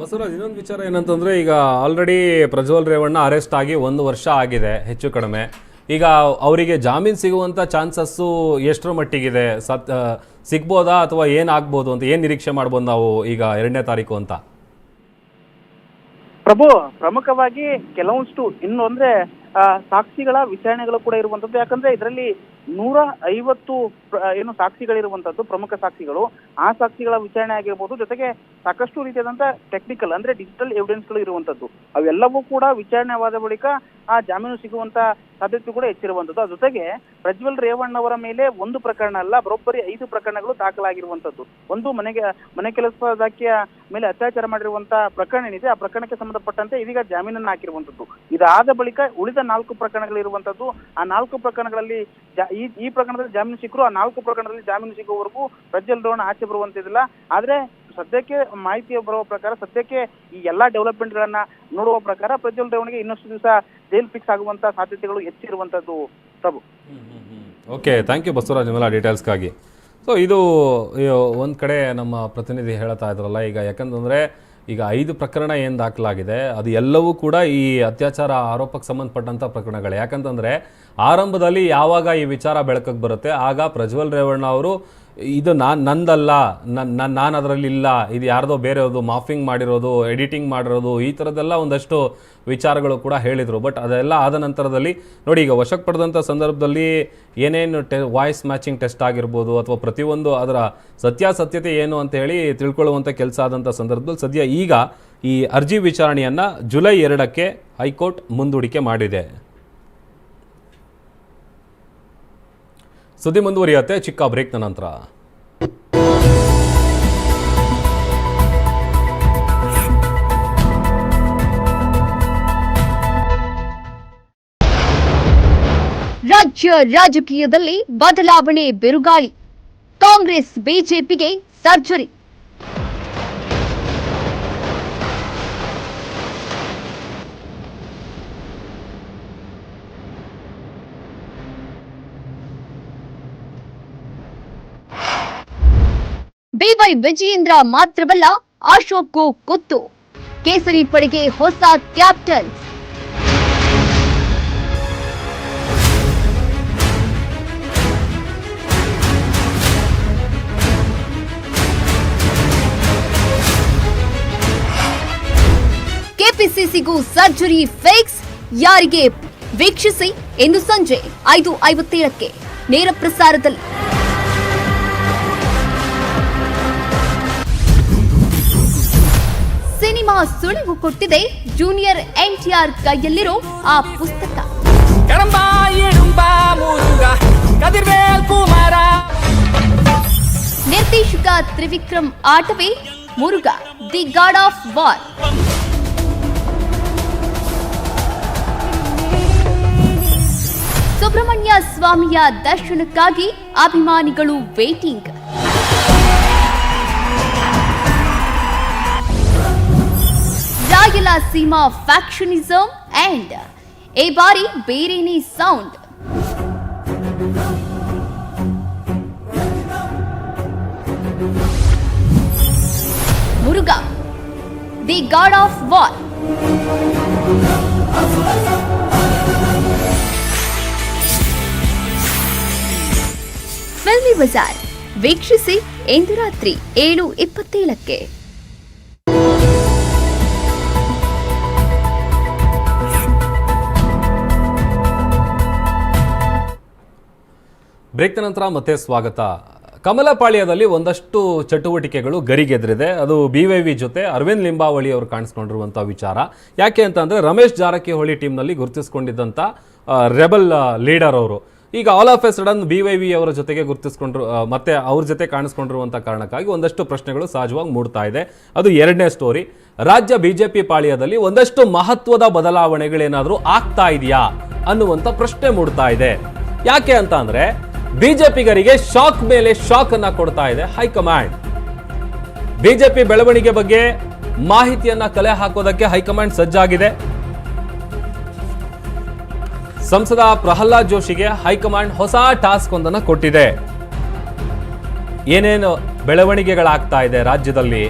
ಬಸವರಾಜ್, ಇನ್ನೊಂದು ವಿಚಾರ ಏನಂತಂದ್ರೆ ಈಗ ಆಲ್ರೆಡಿ ಪ್ರಜ್ವಲ್ ರೇವಣ್ಣ ಅರೆಸ್ಟ್ ಆಗಿ ಒಂದು ವರ್ಷ ಆಗಿದೆ, ಹೆಚ್ಚು ಕಡಿಮೆ. ಈಗ ಅವರಿಗೆ ಜಾಮೀನು ಸಿಗುವಂಥ ಚಾನ್ಸಸ್ಸು ಎಷ್ಟರ ಮಟ್ಟಿಗಿದೆ? ಸತ್ ಸಿಗ್ಬೋದಾ ಅಥವಾ ಏನಾಗ್ಬೋದು ಅಂತ, ಏನು ನಿರೀಕ್ಷೆ ಮಾಡ್ಬೋದು ನಾವು ಈಗ ಎರಡನೇ ತಾರೀಕು ಅಂತ? ಪ್ರಭು, ಪ್ರಮುಖವಾಗಿ ಕೆಲವೊಂದಷ್ಟು ಇನ್ನು ಅಂದ್ರೆ ಸಾಕ್ಷಿಗಳ ವಿಚಾರಣೆಗಳು ಕೂಡ ಇರುವಂತದ್ದು ಯಾಕಂದ್ರೆ ಇದರಲ್ಲಿ ನೂರ ಐವತ್ತು ಏನು ಸಾಕ್ಷಿಗಳಿರುವಂತದ್ದು ಪ್ರಮುಖ ಸಾಕ್ಷಿಗಳು. ಆ ಸಾಕ್ಷಿಗಳ ವಿಚಾರಣೆ ಆಗಿರ್ಬೋದು, ಜೊತೆಗೆ ಸಾಕಷ್ಟು ರೀತಿಯಾದಂತ ಟೆಕ್ನಿಕಲ್ ಅಂದ್ರೆ ಡಿಜಿಟಲ್ ಎವಿಡೆನ್ಸ್ಗಳು ಇರುವಂತದ್ದು ಅವೆಲ್ಲವೂ ಕೂಡ ವಿಚಾರಣೆವಾದ ಬಳಿಕ ಆ ಜಾಮೀನು ಸಿಗುವಂತ ಸಾಧ್ಯತೆ ಕೂಡ ಹೆಚ್ಚಿರುವಂತದ್ದು ಅದ್ರ ಜೊತೆಗೆ ಪ್ರಜ್ವಲ್ ರೇವಣ್ಣ ಅವರ ಮೇಲೆ ಒಂದು ಪ್ರಕರಣ ಅಲ್ಲ, ಬರೋಬ್ಬರಿ ಐದು ಪ್ರಕರಣಗಳು ದಾಖಲಾಗಿರುವಂತದ್ದು ಒಂದು ಮನೆಗೆ, ಮನೆ ಕೆಲಸದಾಕಿಯ ಮೇಲೆ ಅತ್ಯಾಚಾರ ಮಾಡಿರುವಂತ ಪ್ರಕರಣ ಏನಿದೆ, ಆ ಪ್ರಕರಣಕ್ಕೆ ಸಂಬಂಧಪಟ್ಟಂತೆ ಇದೀಗ ಜಾಮೀನನ್ನು ಹಾಕಿರುವಂತದ್ದು ಇದಾದ ಬಳಿಕ ಉಳಿದ ನಾಲ್ಕು ಪ್ರಕರಣಗಳಿರುವಂತದ್ದು ಆ ನಾಲ್ಕು ಪ್ರಕರಣಗಳಲ್ಲಿ ಈ ಪ್ರಕರಣದಲ್ಲಿ ಜಾಮೀನು ಸಿಕ್ಕರು, ಆ ನಾಲ್ಕು ಪ್ರಕರಣದಲ್ಲಿ ಜಾಮೀನು ಸಿಗುವವರೆಗೂ ಪ್ರಜ್ವಲ್ ರೋಣ ಆಚೆ ಬರುವಂತಿಲ್ಲ ಆದ್ರೆ ಸದ್ಯಕ್ಕೆ ಮಾಹಿತಿ ಬರುವ ಪ್ರಕಾರ, ಸದ್ಯಕ್ಕೆ ಈ ಎಲ್ಲಾ ಡೆವಲಪ್ಮೆಂಟ್ ಗಳನ್ನ ನೋಡುವ ಪ್ರಕಾರ ಪ್ರಜ್ವಲ್ ರೇವಣಿಗೆ ಇನ್ನಷ್ಟು ದಿವಸ ಜೈಲ್ ಫಿಕ್ಸ್ ಆಗುವಂತ ಸಾಧ್ಯತೆಗಳು ಹೆಚ್ಚಿರುವಂತದ್ದು Prabhu. Okay thank you Basavaraj ನಿಮ್ಮೆಲ್ಲ ಡೀಟೇಲ್ಸ್ಗಾಗಿ ಸೊ ಇದು ಒಂದು ಕಡೆ ನಮ್ಮ ಪ್ರತಿನಿಧಿ ಹೇಳ್ತಾ ಇದ್ರಲ್ಲ, ಈಗ ಯಾಕಂತಂದರೆ ಈಗ ಐದು ಪ್ರಕರಣ ಏನು ದಾಖಲಾಗಿದೆ, ಅದು ಎಲ್ಲವೂ ಕೂಡ ಈ ಅತ್ಯಾಚಾರ ಆರೋಪಕ್ಕೆ ಸಂಬಂಧಪಟ್ಟಂಥ ಪ್ರಕರಣಗಳು. ಯಾಕಂತಂದರೆ, ಆರಂಭದಲ್ಲಿ ಯಾವಾಗ ಈ ವಿಚಾರ ಬೆಳಕಿಗೆ ಬರುತ್ತೆ, ಆಗ ಪ್ರಜ್ವಲ್ ರೇವಣ್ಣ ಅವರು ಇದು ನಾನು ನಂದಲ್ಲ. ನನ್ನ ನಾನು ಅದರಲ್ಲಿ ಇಲ್ಲ ಇದು ಯಾರ್ದೋ ಬೇರೆಯವ್ರದು ಮಾಫಿಂಗ್ ಮಾಡಿರೋದು, ಎಡಿಟಿಂಗ್ ಮಾಡಿರೋದು, ಈ ಥರದ್ದೆಲ್ಲ ಒಂದಷ್ಟು ವಿಚಾರಗಳು ಕೂಡ ಹೇಳಿದರು. ಬಟ್ ಅದೆಲ್ಲ ಆದ ನಂತರದಲ್ಲಿ, ನೋಡಿ ಈಗ ವಶಕ್ಕೆ ಪಡೆದಂಥ ಸಂದರ್ಭದಲ್ಲಿ ಏನೇನು ಟೆ ವಾಯ್ಸ್ ಮ್ಯಾಚಿಂಗ್ ಟೆಸ್ಟ್ ಆಗಿರ್ಬೋದು ಅಥವಾ ಪ್ರತಿಯೊಂದು ಅದರ ಸತ್ಯಾಸತ್ಯತೆ ಏನು ಅಂತ ಹೇಳಿ ತಿಳ್ಕೊಳ್ಳುವಂಥ ಕೆಲಸ ಆದಂಥ ಸಂದರ್ಭದಲ್ಲಿ ಸದ್ಯ ಈಗ ಈ ಅರ್ಜಿ ವಿಚಾರಣೆಯನ್ನು ಜುಲೈ ಎರಡಕ್ಕೆ ಹೈಕೋರ್ಟ್ ಮುಂದೂಡಿಕೆ ಮಾಡಿದೆ. ಸುದ್ದಿ ಮುಂದುವರಿಯುತ್ತೆ. ಚಿಕ್ಕ ಬ್ರೇಕ್ನ ನಂತರ. ರಾಜ್ಯ ರಾಜಕೀಯದಲ್ಲಿ ಬದಲಾವಣೆ ಬಿರುಗಾಳಿ. ಕಾಂಗ್ರೆಸ್ ಬಿಜೆಪಿಗೆ ಸರ್ಜರಿ. ಬಿವೈ ವಿಜಯೇಂದ್ರ ಮಾತ್ರವಲ್ಲ ಅಶೋಕ್ಗೂ ಕುತ್ತು ಕೇಸರಿ ಪಡೆಗೆ ಹೊಸ ಕ್ಯಾಪ್ಟನ್. ಕೆಪಿಸಿಸಿಗೂ surgery fix. ಯಾರಿಗೆ ವೀಕ್ಷಿಸಿ, ಇಂದು ಸಂಜೆ ಐದು ಐವತ್ತೇಳಕ್ಕೆ ನೇರ ಪ್ರಸಾರದಲ್ಲಿ. ಸುಳಿವು ಕೊಟ್ಟಿದೆ ಜೂನಿಯರ್ ಎನ್ಟಿಆರ್ ಕೈಯಲ್ಲಿರೋ ಆ ಪುಸ್ತಕ. ನಿರ್ದೇಶಕ Trivikram ಆಟವೇ Muruga the god of war. Subrahmanya ಸ್ವಾಮಿಯ ದರ್ಶನಕ್ಕಾಗಿ ಅಭಿಮಾನಿಗಳು ವೇಟಿಂಗ್. ರಾಯಲಸೀಮಾ ಫ್ಯಾಕ್ಷನಿಸಮ್ ಅಂಡ್ ಈ ಬಾರಿ ಬೇರೇನೇ sound Muruga the god of war filmy bazaar ವೀಕ್ಷಿಸಿ ಇಂದು ರಾತ್ರಿ ಏಳು ಇಪ್ಪತ್ತೇಳಕ್ಕೆ ಬ್ರೇಕ್ನ ನಂತರ ಮತ್ತೆ ಸ್ವಾಗತ. ಕಮಲಪಾಳ್ಯದಲ್ಲಿ ಒಂದಷ್ಟು ಚಟುವಟಿಕೆಗಳು ಗರಿಗೆದ್ರಿದೆ ಅದು ಬಿ ವೈ ವಿ ಜೊತೆ ಅರವಿಂದ್ ಲಿಂಬಾವಳಿ ಅವರು ಕಾಣಿಸ್ಕೊಂಡಿರುವಂಥ ವಿಚಾರ. ಯಾಕೆ ಅಂತಂದರೆ ರಮೇಶ್ ಜಾರಕಿಹೊಳಿ ಟೀಮ್ನಲ್ಲಿ ಗುರುತಿಸ್ಕೊಂಡಿದ್ದಂಥ ರೆಬಲ್ ಲೀಡರ್ ಅವರು. ಈಗ all of a sudden B Y V ಅವರ ಜೊತೆಗೆ ಗುರುತಿಸ್ಕೊಂಡ್ರು ಮತ್ತೆ ಅವ್ರ ಜೊತೆ ಕಾಣಿಸ್ಕೊಂಡಿರುವಂಥ ಕಾರಣಕ್ಕಾಗಿ ಒಂದಷ್ಟು ಪ್ರಶ್ನೆಗಳು ಸಹಜವಾಗಿ ಮೂಡ್ತಾ ಇದೆ. ಅದು ಎರಡನೇ ಸ್ಟೋರಿ ರಾಜ್ಯ ಬಿಜೆಪಿ ಪಾಳ್ಯದಲ್ಲಿ ಒಂದಷ್ಟು ಮಹತ್ವದ ಬದಲಾವಣೆಗಳೇನಾದರೂ ಆಗ್ತಾ ಇದೆಯಾ ಅನ್ನುವಂಥ ಪ್ರಶ್ನೆ ಮೂಡ್ತಾ ಇದೆ. ಯಾಕೆ ಅಂತ ಅಂದ್ರೆ ಬಿಜೆಪಿಗರಿಗೆ ಶಾಕ್ ಮೇಲೆ ಶಾಕ್ ಅನ್ನ ಕೊಡ್ತಾ ಇದೆ ಹೈಕಮಾಂಡ್. ಬಿಜೆಪಿ ಬೆಳವಣಿಗೆ ಬಗ್ಗೆ ಮಾಹಿತಿಯನ್ನ ಕಲೆ ಹಾಕೋದಕ್ಕೆ ಹೈಕಮಾಂಡ್ ಸಜ್ಜಾಗಿದೆ. ಸಂಸದ ಪ್ರಹ್ಲಾದ್ ಜೋಶಿಗೆ ಹೈಕಮಾಂಡ್ ಹೊಸ ಟಾಸ್ಕ್ ಒಂದನ್ನು ಕೊಟ್ಟಿದೆ. ಏನೇನು ಬೆಳವಣಿಗೆಗಳಾಗ್ತಾ ಇದೆ ರಾಜ್ಯದಲ್ಲಿ?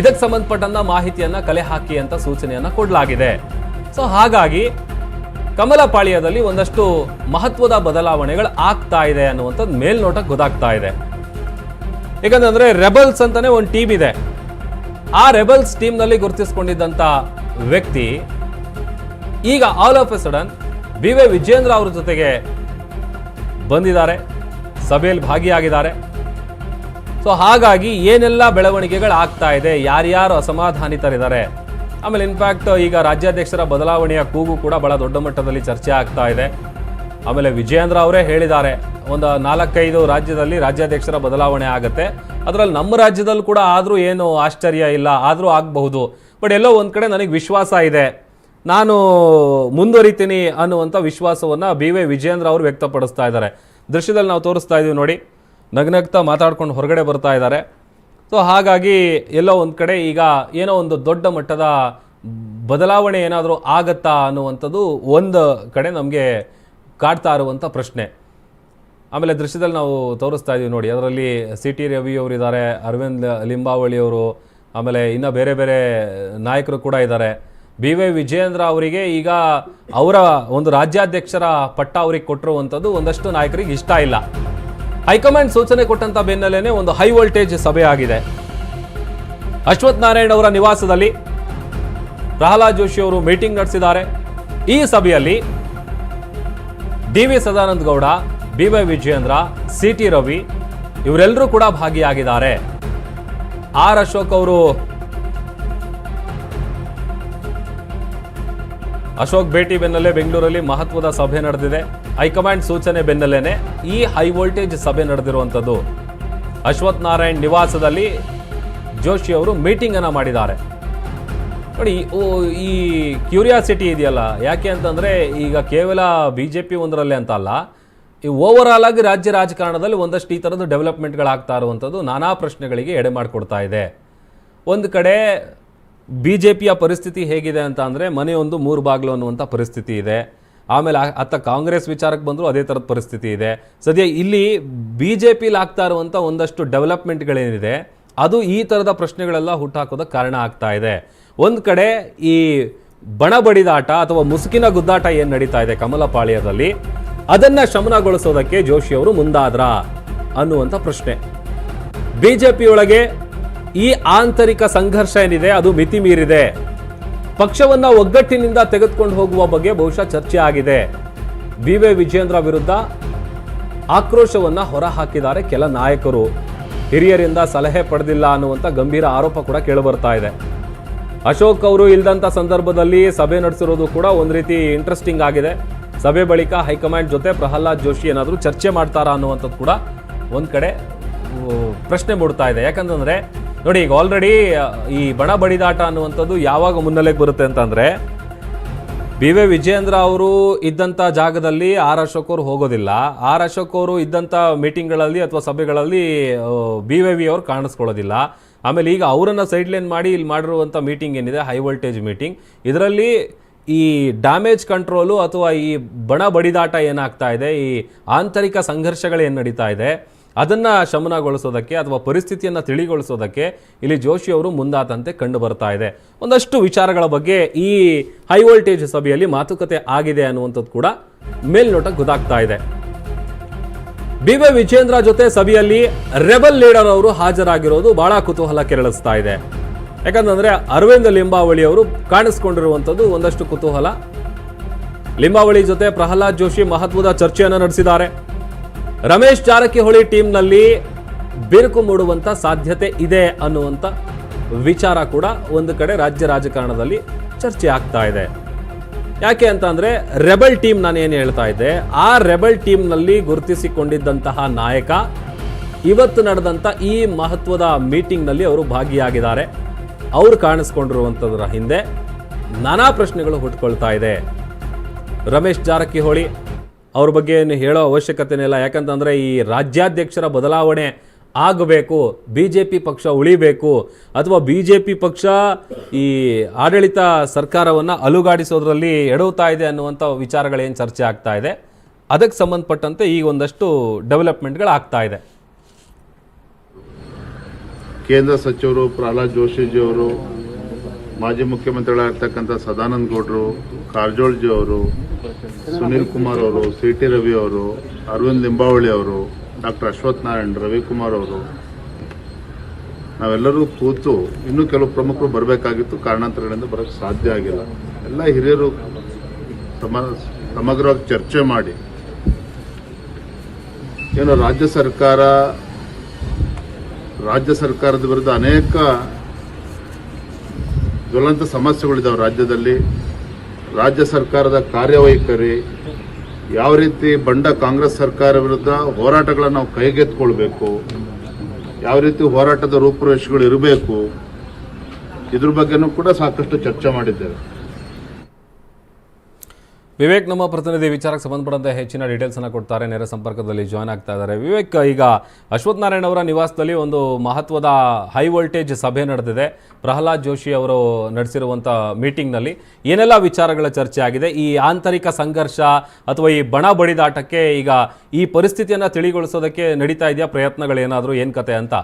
ಇದಕ್ಕೆ ಸಂಬಂಧಪಟ್ಟಂತ ಮಾಹಿತಿಯನ್ನ ಕಲೆ ಹಾಕಿ ಅಂತ ಸೂಚನೆಯನ್ನ ಕೊಡಲಾಗಿದೆ. ಸೊ ಹಾಗಾಗಿ ಕಮಲಪಾಳ್ಯದಲ್ಲಿ ಒಂದಷ್ಟು ಮಹತ್ವದ ಬದಲಾವಣೆಗಳು ಆಗ್ತಾ ಇದೆ ಅನ್ನುವಂಥದ್ದು ಮೇಲ್ನೋಟಕ್ಕೆ ಗೊತ್ತಾಗ್ತಾ ಇದೆ. ಯಾಕಂತಂದ್ರೆ ರೆಬಲ್ಸ್ ಅಂತಾನೆ ಒಂದು ಟೀಮ್ ಇದೆ. ಆ ರೆಬಲ್ಸ್ ಟೀಮ್ನಲ್ಲಿ ಗುರುತಿಸಿಕೊಂಡಿದ್ದಂತ ವ್ಯಕ್ತಿ ಈಗ all of a sudden B Y Vijayendra ಅವ್ರ ಜೊತೆಗೆ ಬಂದಿದ್ದಾರೆ, ಸಭೆಯಲ್ಲಿ ಭಾಗಿಯಾಗಿದ್ದಾರೆ. ಸೊ ಹಾಗಾಗಿ ಏನೆಲ್ಲ ಬೆಳವಣಿಗೆಗಳು ಆಗ್ತಾ ಇದೆ, ಯಾರ್ಯಾರು ಅಸಮಾಧಾನಿತರಿದ್ದಾರೆ ಆಮೇಲೆ ಇನ್ಫ್ಯಾಕ್ಟ್ ಈಗ ರಾಜ್ಯಾಧ್ಯಕ್ಷರ ಬದಲಾವಣೆಯ ಕೂಗು ಕೂಡ ಬಹಳ ದೊಡ್ಡ ಮಟ್ಟದಲ್ಲಿ ಚರ್ಚೆ ಆಗ್ತಾ ಇದೆ. ಆಮೇಲೆ ವಿಜಯೇಂದ್ರ ಅವರೇ ಹೇಳಿದ್ದಾರೆ, ಒಂದು ನಾಲ್ಕೈದು ರಾಜ್ಯದಲ್ಲಿ ರಾಜ್ಯಾಧ್ಯಕ್ಷರ ಬದಲಾವಣೆ ಆಗುತ್ತೆ. ಅದರಲ್ಲಿ ನಮ್ಮ ರಾಜ್ಯದಲ್ಲಿ ಕೂಡ ಆದರೂ ಏನು ಆಶ್ಚರ್ಯ ಇಲ್ಲ, ಆದರೂ ಆಗಬಹುದು. ಬಟ್ ಎಲ್ಲೋ ಒಂದು ಕಡೆ ನನಗೆ ವಿಶ್ವಾಸ ಇದೆ. ನಾನು ಮುಂದುವರಿತೀನಿ ಅನ್ನುವಂಥ ವಿಶ್ವಾಸವನ್ನು ಬಿ ವೈ ವಿಜಯೇಂದ್ರ ಅವರು ವ್ಯಕ್ತಪಡಿಸ್ತಾ ಇದ್ದಾರೆ. ದೃಶ್ಯದಲ್ಲಿ ನಾವು ತೋರಿಸ್ತಾ ಇದ್ದೀವಿ ನೋಡಿ. ನಗ್ನಗ್ತಾ ಮಾತಾಡ್ಕೊಂಡು ಹೊರಗಡೆ ಬರ್ತಾ ಇದ್ದಾರೆ. ಸೊ ಹಾಗಾಗಿ ಎಲ್ಲೋ ಒಂದು ಕಡೆ ಈಗ ಏನೋ ಒಂದು ದೊಡ್ಡ ಮಟ್ಟದ ಬದಲಾವಣೆ ಏನಾದರೂ ಆಗತ್ತಾ ಅನ್ನುವಂಥದ್ದು ಒಂದು ಕಡೆ ನಮಗೆ ಕಾಡ್ತಾ ಇರುವಂಥ ಪ್ರಶ್ನೆ. ಆಮೇಲೆ ದೃಶ್ಯದಲ್ಲಿ ನಾವು ತೋರಿಸ್ತಾ ಇದ್ದೀವಿ ನೋಡಿ, ಅದರಲ್ಲಿ ಸಿ ಟಿ ರವಿ ಅವರು ಇದ್ದಾರೆ ಅರವಿಂದ್ ಲಿಂಬಾವಳಿಯವರು ಆಮೇಲೆ ಇನ್ನು ಬೇರೆ ಬೇರೆ ನಾಯಕರು ಕೂಡ ಇದ್ದಾರೆ ಬಿ ವೈ ವಿಜಯೇಂದ್ರ ಅವರಿಗೆ ಈಗ ಅವರ ಒಂದು ರಾಜ್ಯಾಧ್ಯಕ್ಷರ ಪಟ್ಟ ಅವರಿಗೆ ಕೊಟ್ಟಿರುವಂಥದ್ದು ಒಂದಷ್ಟು ನಾಯಕರಿಗೆ ಇಷ್ಟ ಇಲ್ಲ. ಹೈಕಮಾಂಡ್ ಸೂಚನೆ ಕೊಟ್ಟಂತ ಬೆನ್ನಲ್ಲೇನೆ ಒಂದು ಹೈ ವೋಲ್ಟೇಜ್ ಸಭೆ ಆಗಿದೆ. ಅಶ್ವಥ್ ನಾರಾಯಣ್ ಅವರ ನಿವಾಸದಲ್ಲಿ ಪ್ರಹ್ಲಾದ್ ಜೋಶಿ ಅವರು ಮೀಟಿಂಗ್ ನಡೆಸಿದ್ದಾರೆ. ಈ ಸಭೆಯಲ್ಲಿ D V Sadananda Gowda, B Y Vijayendra, C T Ravi ಇವರೆಲ್ಲರೂ ಕೂಡ ಭಾಗಿಯಾಗಿದ್ದಾರೆ. ಆರ್ ಅಶೋಕ್ ಅವರು ಅಶೋಕ್ ಭೇಟಿ ಬೆನ್ನಲ್ಲೇ ಬೆಂಗಳೂರಲ್ಲಿ ಮಹತ್ವದ ಸಭೆ ನಡೆದಿದೆ. ಹೈಕಮಾಂಡ್ ಸೂಚನೆ ಬೆನ್ನಲ್ಲೇನೆ ಈ ಹೈ ವೋಲ್ಟೇಜ್ ಸಭೆ ನಡೆದಿರುವಂಥದ್ದು. ಅಶ್ವಥ್ ನಾರಾಯಣ್ ನಿವಾಸದಲ್ಲಿ ಜೋಶಿ ಅವರು ಮೀಟಿಂಗ್ ಅನ್ನ ಮಾಡಿದ್ದಾರೆ. ನೋಡಿ ಈ ಕ್ಯೂರಿಯಾಸಿಟಿ ಇದೆಯಲ್ಲ, ಯಾಕೆ ಅಂತಂದ್ರೆ ಈಗ ಕೇವಲ ಬಿ ಜೆ ಪಿ ಒಂದರಲ್ಲೇ ಅಂತ ಅಲ್ಲ, ಈ ಓವರ್ ಆಗಿ ರಾಜ್ಯ ರಾಜಕಾರಣದಲ್ಲಿ ಒಂದಷ್ಟು ಈ ಥರದ ಡೆವಲಪ್ಮೆಂಟ್ಗಳಾಗ್ತಾ ಇರುವಂಥದ್ದು ನಾನಾ ಪ್ರಶ್ನೆಗಳಿಗೆ ಎಡೆ ಮಾಡಿಕೊಡ್ತಾ ಇದೆ. ಒಂದು ಕಡೆ ಬಿ ಜೆ ಪಿಯ ಪರಿಸ್ಥಿತಿ ಹೇಗಿದೆ ಅಂತ ಅಂದರೆ ಮನೆಯೊಂದು ಮೂರು ಬಾಗಿಲು ಅನ್ನುವಂಥ ಪರಿಸ್ಥಿತಿ ಇದೆ. ಆಮೇಲೆ ಅತ್ತ ಕಾಂಗ್ರೆಸ್ ವಿಚಾರಕ್ಕೆ ಬಂದರೂ ಅದೇ ಥರದ ಪರಿಸ್ಥಿತಿ ಇದೆ. ಸದ್ಯ ಇಲ್ಲಿ ಬಿ ಜೆ ಪಿಲಿ ಆಗ್ತಾ ಇರುವಂಥ ಒಂದಷ್ಟು ಡೆವಲಪ್ಮೆಂಟ್ಗಳೇನಿದೆ, ಅದು ಈ ಥರದ ಪ್ರಶ್ನೆಗಳೆಲ್ಲ ಹುಟ್ಟಾಕೋದಕ್ಕೆ ಕಾರಣ ಆಗ್ತಾ ಇದೆ. ಒಂದು ಕಡೆ ಈ ಬಣ ಬಡಿದಾಟ ಅಥವಾ ಮುಸುಕಿನ ಗುದ್ದಾಟ ಏನು ನಡೀತಾ ಇದೆ ಕಮಲಪಾಳ್ಯದಲ್ಲಿ ಅದನ್ನ ಶಮನಗೊಳಿಸೋದಕ್ಕೆ ಜೋಶಿ ಅವರು ಮುಂದಾದ್ರ ಅನ್ನುವಂಥ ಪ್ರಶ್ನೆ. ಬಿಜೆಪಿಯೊಳಗೆ ಈ ಆಂತರಿಕ ಸಂಘರ್ಷ ಏನಿದೆ, ಅದು ಮಿತಿ ಮೀರಿದೆ ಪಕ್ಷವನ್ನ ಒಗ್ಗಟ್ಟಿನಿಂದ ತೆಗೆದುಕೊಂಡು ಹೋಗುವ ಬಗ್ಗೆ ಬಹುಶಃ ಚರ್ಚೆ ಆಗಿದೆ. ಬಿ ವಿಜೇಂದ್ರ ವಿರುದ್ಧ ಆಕ್ರೋಶವನ್ನ ಹೊರಹಾಕಿದ್ದಾರೆ ಕೆಲ ನಾಯಕರು. ಹಿರಿಯರಿಂದ ಸಲಹೆ ಪಡೆದಿಲ್ಲ ಅನ್ನುವಂಥ ಗಂಭೀರ ಆರೋಪ ಕೂಡ ಕೇಳಿಬರ್ತಾ ಇದೆ. ಅಶೋಕ್ ಅವರು ಇಲ್ದಂಥ ಸಂದರ್ಭದಲ್ಲಿ ಸಭೆ ನಡೆಸಿರೋದು ಕೂಡ ಒಂದು ರೀತಿ ಇಂಟ್ರೆಸ್ಟಿಂಗ್ ಆಗಿದೆ. ಸಭೆ ಬಳಿಕ ಹೈಕಮಾಂಡ್ ಜೊತೆ ಪ್ರಹ್ಲಾದ್ ಜೋಶಿ ಏನಾದರೂ ಚರ್ಚೆ ಮಾಡ್ತಾರಾ ಅನ್ನುವಂಥದ್ದು ಕೂಡ ಒಂದು ಕಡೆ ಪ್ರಶ್ನೆ ಮೂಡ್ತಾ ಇದೆ. ಯಾಕಂತಂದ್ರೆ ನೋಡಿ, ಈಗ ಆಲ್ರೆಡಿ ಈ ಬಣ ಬಡಿದಾಟ ಅನ್ನುವಂಥದ್ದು ಯಾವಾಗ ಮುನ್ನೆಲೆಗೆ ಬರುತ್ತೆ ಅಂತಂದರೆ, ಬಿ ವಿ ವಿಜಯೇಂದ್ರ ಅವರು ಇದ್ದಂಥ ಜಾಗದಲ್ಲಿ ಆರ್ ಅಶೋಕ್ ಅವರು ಹೋಗೋದಿಲ್ಲ. ಆರ್ ಅಶೋಕ್ ಅವರು ಇದ್ದಂಥ ಮೀಟಿಂಗ್ಗಳಲ್ಲಿ ಅಥವಾ ಸಭೆಗಳಲ್ಲಿ ಬಿ ವೈ ವಿ ಅವರು ಕಾಣಿಸ್ಕೊಳ್ಳೋದಿಲ್ಲ. ಆಮೇಲೆ ಈಗ ಅವರನ್ನು ಸೈಡ್ ಲೈನ್ ಮಾಡಿ ಇಲ್ಲಿ ಮಾಡಿರುವಂಥ ಮೀಟಿಂಗ್ ಏನಿದೆ ಹೈ ವೋಲ್ಟೇಜ್ ಮೀಟಿಂಗ್ ಇದರಲ್ಲಿ ಈ ಡ್ಯಾಮೇಜ್ ಕಂಟ್ರೋಲು ಅಥವಾ ಈ ಬಣ ಬಡಿದಾಟ ಏನಾಗ್ತಾ ಇದೆ, ಈ ಆಂತರಿಕ ಸಂಘರ್ಷಗಳು ಏನು ನಡೀತಾ ಇದೆ ಅದನ್ನ ಶಮನಗೊಳಿಸೋದಕ್ಕೆ ಅಥವಾ ಪರಿಸ್ಥಿತಿಯನ್ನು ತಿಳಿಗೊಳಿಸೋದಕ್ಕೆ ಇಲ್ಲಿ ಜೋಶಿ ಅವರು ಮುಂದಾದಂತೆ ಕಂಡು ಬರ್ತಾ ಇದೆ. ಒಂದಷ್ಟು ವಿಚಾರಗಳ ಬಗ್ಗೆ ಈ ಹೈ ವೋಲ್ಟೇಜ್ ಸಭೆಯಲ್ಲಿ ಮಾತುಕತೆ ಆಗಿದೆ ಅನ್ನುವಂಥದ್ದು ಕೂಡ ಮೇಲ್ನೋಟಕ್ಕೆ ಗೊತ್ತಾಗ್ತಾ ಇದೆ. ಬಿ ವೈ ವಿಜೇಂದ್ರ ಜೊತೆ ಸಭೆಯಲ್ಲಿ ರೆಬಲ್ ಲೀಡರ್ ಅವರು ಹಾಜರಾಗಿರೋದು ಬಹಳ ಕುತೂಹಲ ಕೆರಳಿಸ್ತಾ ಇದೆ. ಯಾಕಂತಂದ್ರೆ ಅರವಿಂದ ಲಿಂಬಾವಳಿ ಅವರು ಕಾಣಿಸ್ಕೊಂಡಿರುವಂಥದ್ದು ಒಂದಷ್ಟು ಕುತೂಹಲ. ಲಿಂಬಾವಳಿ ಜೊತೆ ಪ್ರಹ್ಲಾದ್ ಜೋಶಿ ಮಹತ್ವದ ಚರ್ಚೆಯನ್ನು ನಡೆಸಿದ್ದಾರೆ. ರಮೇಶ್ ಜಾರಕಿಹೊಳಿ ಟೀಮ್ನಲ್ಲಿ ಬಿರುಕು ಮೂಡುವಂಥ ಸಾಧ್ಯತೆ ಇದೆ ಅನ್ನುವಂಥ ವಿಚಾರ ಕೂಡ ಒಂದು ಕಡೆ ರಾಜ್ಯ ರಾಜಕಾರಣದಲ್ಲಿ ಚರ್ಚೆ ಆಗ್ತಾ ಇದೆ. ಯಾಕೆ ಅಂತ ಅಂದರೆ ರೆಬಲ್ ಟೀಮ್ ನಾನು ಏನು ಹೇಳ್ತಾ ಇದ್ದೆ, ಆ ರೆಬಲ್ ಟೀಮ್ನಲ್ಲಿ ಗುರುತಿಸಿಕೊಂಡಿದ್ದಂತಹ ನಾಯಕ, ಇವತ್ತು ನಡೆದಂಥ ಈ ಮಹತ್ವದ ಮೀಟಿಂಗ್ನಲ್ಲಿ ಅವರು ಭಾಗಿಯಾಗಿದ್ದಾರೆ. ಅವರು ಕಾಣಿಸ್ಕೊಂಡಿರುವಂಥದ್ರ ಹಿಂದೆ ನಾನಾ ಪ್ರಶ್ನೆಗಳು ಹುಟ್ಕೊಳ್ತಾ ಇದೆ. ರಮೇಶ್ ಜಾರಕಿಹೊಳಿ ಅವ್ರ ಬಗ್ಗೆ ಏನು ಹೇಳೋ ಅವಶ್ಯಕತೆನೇ ಇಲ್ಲ. ಯಾಕಂತಂದರೆ ಈ ರಾಜ್ಯಾಧ್ಯಕ್ಷರ ಬದಲಾವಣೆ ಆಗಬೇಕು ಬಿ ಜೆ ಪಿ ಪಕ್ಷ ಉಳಿಬೇಕು, ಅಥವಾ ಬಿ ಜೆ ಪಿ ಪಕ್ಷ ಈ ಆಡಳಿತ ಸರ್ಕಾರವನ್ನು ಅಲುಗಾಡಿಸೋದ್ರಲ್ಲಿ ಎಡವುತ್ತಾ ಇದೆ ಅನ್ನುವಂಥ ವಿಚಾರಗಳೇನು ಚರ್ಚೆ ಆಗ್ತಾ ಇದೆ. ಅದಕ್ಕೆ ಸಂಬಂಧಪಟ್ಟಂತೆ ಈಗ ಒಂದಷ್ಟು ಡೆವಲಪ್ಮೆಂಟ್ಗಳು ಆಗ್ತಾ ಇದೆ. ಕೇಂದ್ರ ಸಚಿವರು ಪ್ರಹ್ಲಾದ್ ಜೋಶಿಜಿ ಅವರು ಮಾಜಿ ಮುಖ್ಯಮಂತ್ರಿಗಳಾಗಿರ್ತಕ್ಕಂಥ ಸದಾನಂದ ಗೌಡರು, ಕಾರಜೋಳಜಿ ಅವರು, ಸುನೀಲ್ ಕುಮಾರ್ ಅವರು ಸಿ ಟಿ ರವಿ ಅವರು, ಅರವಿಂದ್ ಲಿಂಬಾವಳಿ ಅವರು, ಡಾಕ್ಟರ್ ಅಶ್ವಥ್ ನಾರಾಯಣ್, ರವಿಕುಮಾರ್ ಅವರು, ನಾವೆಲ್ಲರೂ ಕೂತು ಇನ್ನೂ ಕೆಲವು ಪ್ರಮುಖರು ಬರಬೇಕಾಗಿತ್ತು. ಕಾರಣಾಂತರಗಳಿಂದ ಬರೋಕ್ಕೆ ಸಾಧ್ಯ ಆಗಿಲ್ಲ. ಎಲ್ಲ ಹಿರಿಯರು ಸಮ, ಸಮಗ್ರವಾಗಿ ಚರ್ಚೆ ಮಾಡಿ, ಏನು ರಾಜ್ಯ ಸರ್ಕಾರ, ರಾಜ್ಯ ಸರ್ಕಾರದ ವಿರುದ್ಧ ಅನೇಕ ಜ್ವಲಂತ ಸಮಸ್ಯೆಗಳಿದ್ದಾವೆ ರಾಜ್ಯದಲ್ಲಿ. ರಾಜ್ಯ ಸರ್ಕಾರದ ಕಾರ್ಯವೈಖರಿ, ಯಾವ ರೀತಿ ಬಂಡ ಕಾಂಗ್ರೆಸ್ ಸರ್ಕಾರ ವಿರುದ್ಧ ಹೋರಾಟಗಳನ್ನು ನಾವು ಕೈಗೆತ್ಕೊಳ್ಬೇಕು ಯಾವ ರೀತಿ ಹೋರಾಟದ ರೂಪುರೇಷೆಗಳು ಇರಬೇಕು, ಇದ್ರ ಬಗ್ಗೆನೂ ಕೂಡ ಸಾಕಷ್ಟು ಚರ್ಚೆ ಮಾಡಿದ್ದೇವೆ. ವಿವೇಕ್ ನಮ್ಮ ಪ್ರತಿನಿಧಿ, ವಿಚಾರಕ್ಕೆ ಸಂಬಂಧಪಟ್ಟಂತೆ ಹೆಚ್ಚಿನ ಡೀಟೇಲ್ಸ್ ಅನ್ನ ಕೊಡ್ತಾರೆ. ನೇರ ಸಂಪರ್ಕದಲ್ಲಿ ಜಾಯ್ನ್ ಆಗ್ತಾ ಇದ್ದಾರೆ. ವಿವೇಕ್, ಈಗ ಅಶ್ವಥ್ ನಾರಾಯಣ್ ಅವರ ನಿವಾಸದಲ್ಲಿ ಒಂದು ಮಹತ್ವದ ಹೈ ವೋಲ್ಟೇಜ್ ಸಭೆ ನಡೆದಿದೆ. ಪ್ರಹ್ಲಾದ್ ಜೋಶಿ ಅವರು ನಡೆಸಿರುವಂಥ ಮೀಟಿಂಗ್ನಲ್ಲಿ ಏನೆಲ್ಲ ವಿಚಾರಗಳ ಚರ್ಚೆ ಆಗಿದೆ? ಈ ಆಂತರಿಕ ಸಂಘರ್ಷ ಅಥವಾ ಈ ಬಣ ಬಡಿದಾಟಕ್ಕೆ ಈಗ ಈ ಪರಿಸ್ಥಿತಿಯನ್ನು ತಿಳಿಗೊಳಿಸೋದಕ್ಕೆ ನಡೀತಾ ಇದೆಯಾ? ಪ್ರಯತ್ನಗಳೇನಾದರೂ ಏನು ಕತೆ ಅಂತ?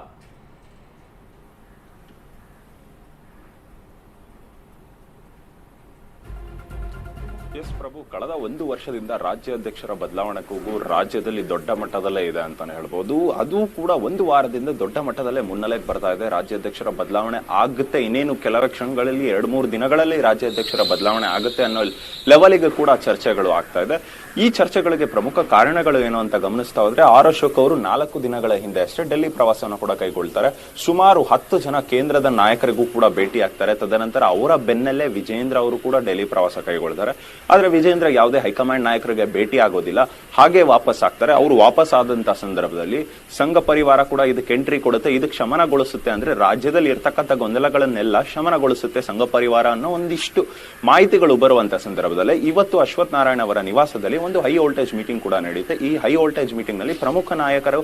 ಕಳೆದ ಒಂದು ವರ್ಷದಿಂದ ರಾಜ್ಯಾಧ್ಯಕ್ಷರ ಬದಲಾವಣೆ ಕೂಗು ರಾಜ್ಯದಲ್ಲಿ ದೊಡ್ಡ ಮಟ್ಟದಲ್ಲೇ ಇದೆ ಅಂತಾನೆ ಹೇಳ್ಬೋದು. ಅದು ಕೂಡ ಒಂದು ವಾರದಿಂದ ದೊಡ್ಡ ಮಟ್ಟದಲ್ಲೇ ಮುನ್ನೆಲೆಗೆ ಬರ್ತಾ ಇದೆ. ರಾಜ್ಯಾಧ್ಯಕ್ಷರ ಬದಲಾವಣೆ ಆಗುತ್ತೆ. ಇನ್ನೇನು ಕೆಲವೇ ಕ್ಷಣಗಳಲ್ಲಿ, ಎರಡು ಮೂರು ದಿನಗಳಲ್ಲಿ ರಾಜ್ಯಾಧ್ಯಕ್ಷರ ಬದಲಾವಣೆ ಆಗುತ್ತೆ ಅನ್ನೋ ಲೆವೆಲಿಗೆ ಕೂಡ ಚರ್ಚೆಗಳು ಆಗ್ತಾ ಇದೆ. ಈ ಚರ್ಚೆಗಳಿಗೆ ಪ್ರಮುಖ ಕಾರಣಗಳು ಏನು ಅಂತ ಗಮನಿಸ್ತಾ ಹೋದ್ರೆ ಆರ್ ಅಶೋಕ್ ಅವರು ನಾಲ್ಕು ದಿನಗಳ ಹಿಂದೆ ಅಷ್ಟೇ ಡೆಲ್ಲಿ ಪ್ರವಾಸವನ್ನು ಕೂಡ ಕೈಗೊಳ್ತಾರೆ. ಸುಮಾರು ಹತ್ತು ಜನ ಕೇಂದ್ರದ ನಾಯಕರಿಗೂ ಕೂಡ ಭೇಟಿ ಆಗ್ತಾರೆ. ತದನಂತರ ಅವರ ಬೆನ್ನಲ್ಲೇ ವಿಜೇಂದ್ರ ಅವರು ಕೂಡ ಡೆಲ್ಲಿ ಪ್ರವಾಸ ಕೈಗೊಳ್ತಾರೆ. ಆದ್ರೆ ವಿಜೇಂದ್ರ ಯಾವುದೇ ಹೈಕಮಾಂಡ್ ನಾಯಕರಿಗೆ ಭೇಟಿ ಆಗೋದಿಲ್ಲ. ಹಾಗೆ ವಾಪಸ್ ಆಗ್ತಾರೆ. ಅವರು ವಾಪಸ್ ಆದಂತಹ ಸಂದರ್ಭದಲ್ಲಿ ಸಂಘ ಪರಿವಾರ ಕೂಡ ಇದಕ್ಕೆ ಎಂಟ್ರಿ ಕೊಡುತ್ತೆ. ಇದಕ್ಕೆ ಶಮನಗೊಳಿಸುತ್ತೆ ಅಂದ್ರೆ ರಾಜ್ಯದಲ್ಲಿ ಇರ್ತಕ್ಕಂಥ ಗೊಂದಲಗಳನ್ನೆಲ್ಲ ಶಮನಗೊಳಿಸುತ್ತೆ ಸಂಘ ಪರಿವಾರ ಅನ್ನೋ ಒಂದಿಷ್ಟು ಮಾಹಿತಿಗಳು ಬರುವಂತಹ ಸಂದರ್ಭದಲ್ಲಿ. ಇವತ್ತು ಅಶ್ವಥ್ ನಾರಾಯಣ ಅವರ ನಿವಾಸದಲ್ಲಿ ಒಂದು ಹೈ ವೋಲ್ಟೇಜ್ ಮೀಟಿಂಗ್ ಕೂಡ ನಡೆಯುತ್ತೆ ಈ ಹೈ ವೋಲ್ಟೇಜ್ ಮೀಟಿಂಗ್ನಲ್ಲಿ ಪ್ರಮುಖ ನಾಯಕರು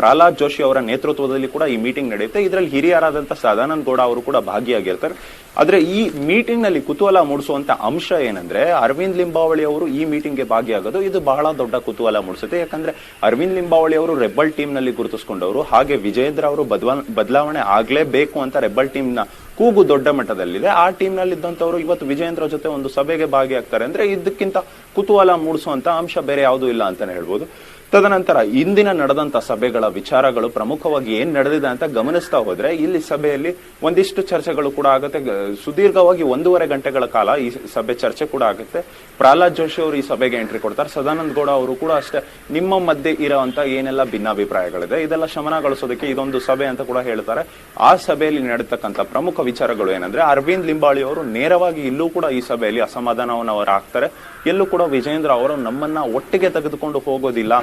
ಪ್ರಹ್ಲಾದ್ ಜೋಶಿ ಅವರ ನೇತೃತ್ವದಲ್ಲಿ ಕೂಡ ಈ ಮೀಟಿಂಗ್ ನಡೆಯುತ್ತೆ. ಇದರಲ್ಲಿ ಹಿರಿಯರಾದಂಥ ಸದಾನಂದ ಗೌಡ ಅವರು ಕೂಡ ಭಾಗಿಯಾಗಿರ್ತಾರೆ. ಆದ್ರೆ ಈ ಮೀಟಿಂಗ್ನಲ್ಲಿ ಕುತೂಹಲ ಮೂಡಿಸುವಂತ ಅಂಶ ಏನಂದ್ರೆ, ಅರವಿಂದ್ ಲಿಂಬಾವಳಿ ಅವರು ಈ ಮೀಟಿಂಗ್ಗೆ ಭಾಗಿಯಾಗೋದು, ಇದು ಬಹಳ ದೊಡ್ಡ ಕುತೂಹಲ ಮೂಡಿಸುತ್ತೆ. ಯಾಕಂದ್ರೆ ಅರವಿಂದ್ ಲಿಂಬಾವಳಿ ಅವರು ರೆಬಲ್ ಟೀಮ್ನಲ್ಲಿ ಗುರುತಿಸಿಕೊಂಡವರು, ಹಾಗೆ ವಿಜೇಂದ್ರ ಅವರು ಬದಲಾ ಬದಲಾವಣೆ ಆಗ್ಲೇಬೇಕು ಅಂತ ರೆಬಲ್ ಟೀಮ್ನ ಕೂಗು ದೊಡ್ಡ ಮಟ್ಟದಲ್ಲಿದೆ. ಆ ಟೀಮ್ನಲ್ಲಿ ಇದ್ದಂತವರು ಇವತ್ತು ವಿಜಯೇಂದ್ರ ಜೊತೆ ಒಂದು ಸಭೆಗೆ ಭಾಗಿಯಾಗ್ತಾರೆ. ಅಂದ್ರೆ ಇದಕ್ಕಿಂತ ಕುತೂಹಲ ಮೂಡಿಸುವಂತ ಅಂಶ ಬೇರೆ ಯಾವುದೂ ಇಲ್ಲ ಅಂತಾನೆ ಹೇಳ್ಬೋದು. ತದನಂತರ ಇಂದಿನ ನಡೆದಂತ ಸಭೆಗಳ ವಿಚಾರಗಳು ಪ್ರಮುಖವಾಗಿ ಏನ್ ನಡೆದಿದೆ ಅಂತ ಗಮನಿಸ್ತಾ ಹೋದ್ರೆ ಇಲ್ಲಿ ಸಭೆಯಲ್ಲಿ ಒಂದಿಷ್ಟು ಚರ್ಚೆಗಳು ಕೂಡ ಆಗುತ್ತೆ. ಸುದೀರ್ಘವಾಗಿ ಒಂದೂವರೆ ಗಂಟೆಗಳ ಕಾಲ ಈ ಸಭೆ ಚರ್ಚೆ ಕೂಡ ಆಗುತ್ತೆ. ಪ್ರಹ್ಲಾದ್ ಜೋಶಿ ಅವರು ಈ ಸಭೆಗೆ ಎಂಟ್ರಿ ಕೊಡ್ತಾರೆ. ಸದಾನಂದ ಗೌಡ ಅವರು ಕೂಡ ಅಷ್ಟೇ ನಿಮ್ಮ ಮಧ್ಯೆ ಇರುವಂತ ಏನೆಲ್ಲ ಭಿನ್ನಾಭಿಪ್ರಾಯಗಳಿದೆ, ಇದೆಲ್ಲ ಶಮನಗೊಳಿಸೋದಕ್ಕೆ ಇದೊಂದು ಸಭೆ ಅಂತ ಕೂಡ ಹೇಳ್ತಾರೆ. ಆ ಸಭೆಯಲ್ಲಿ ನಡೆತಕ್ಕಂತ ಪ್ರಮುಖ ವಿಚಾರಗಳು ಏನಂದ್ರೆ ಅರವಿಂದ್ ಲಿಂಬಾಳಿ ಅವರು ನೇರವಾಗಿ ಇಲ್ಲೂ ಕೂಡ ಈ ಸಭೆಯಲ್ಲಿ ಅಸಮಾಧಾನವನ್ನು ಅವರು ಹಾಕ್ತಾರೆ ಎಲ್ಲೂ ಕೂಡ ವಿಜೇಂದ್ರ ಅವರು ನಮ್ಮನ್ನ ಒಟ್ಟಿಗೆ ತೆಗೆದುಕೊಂಡು ಹೋಗೋದಿಲ್ಲ.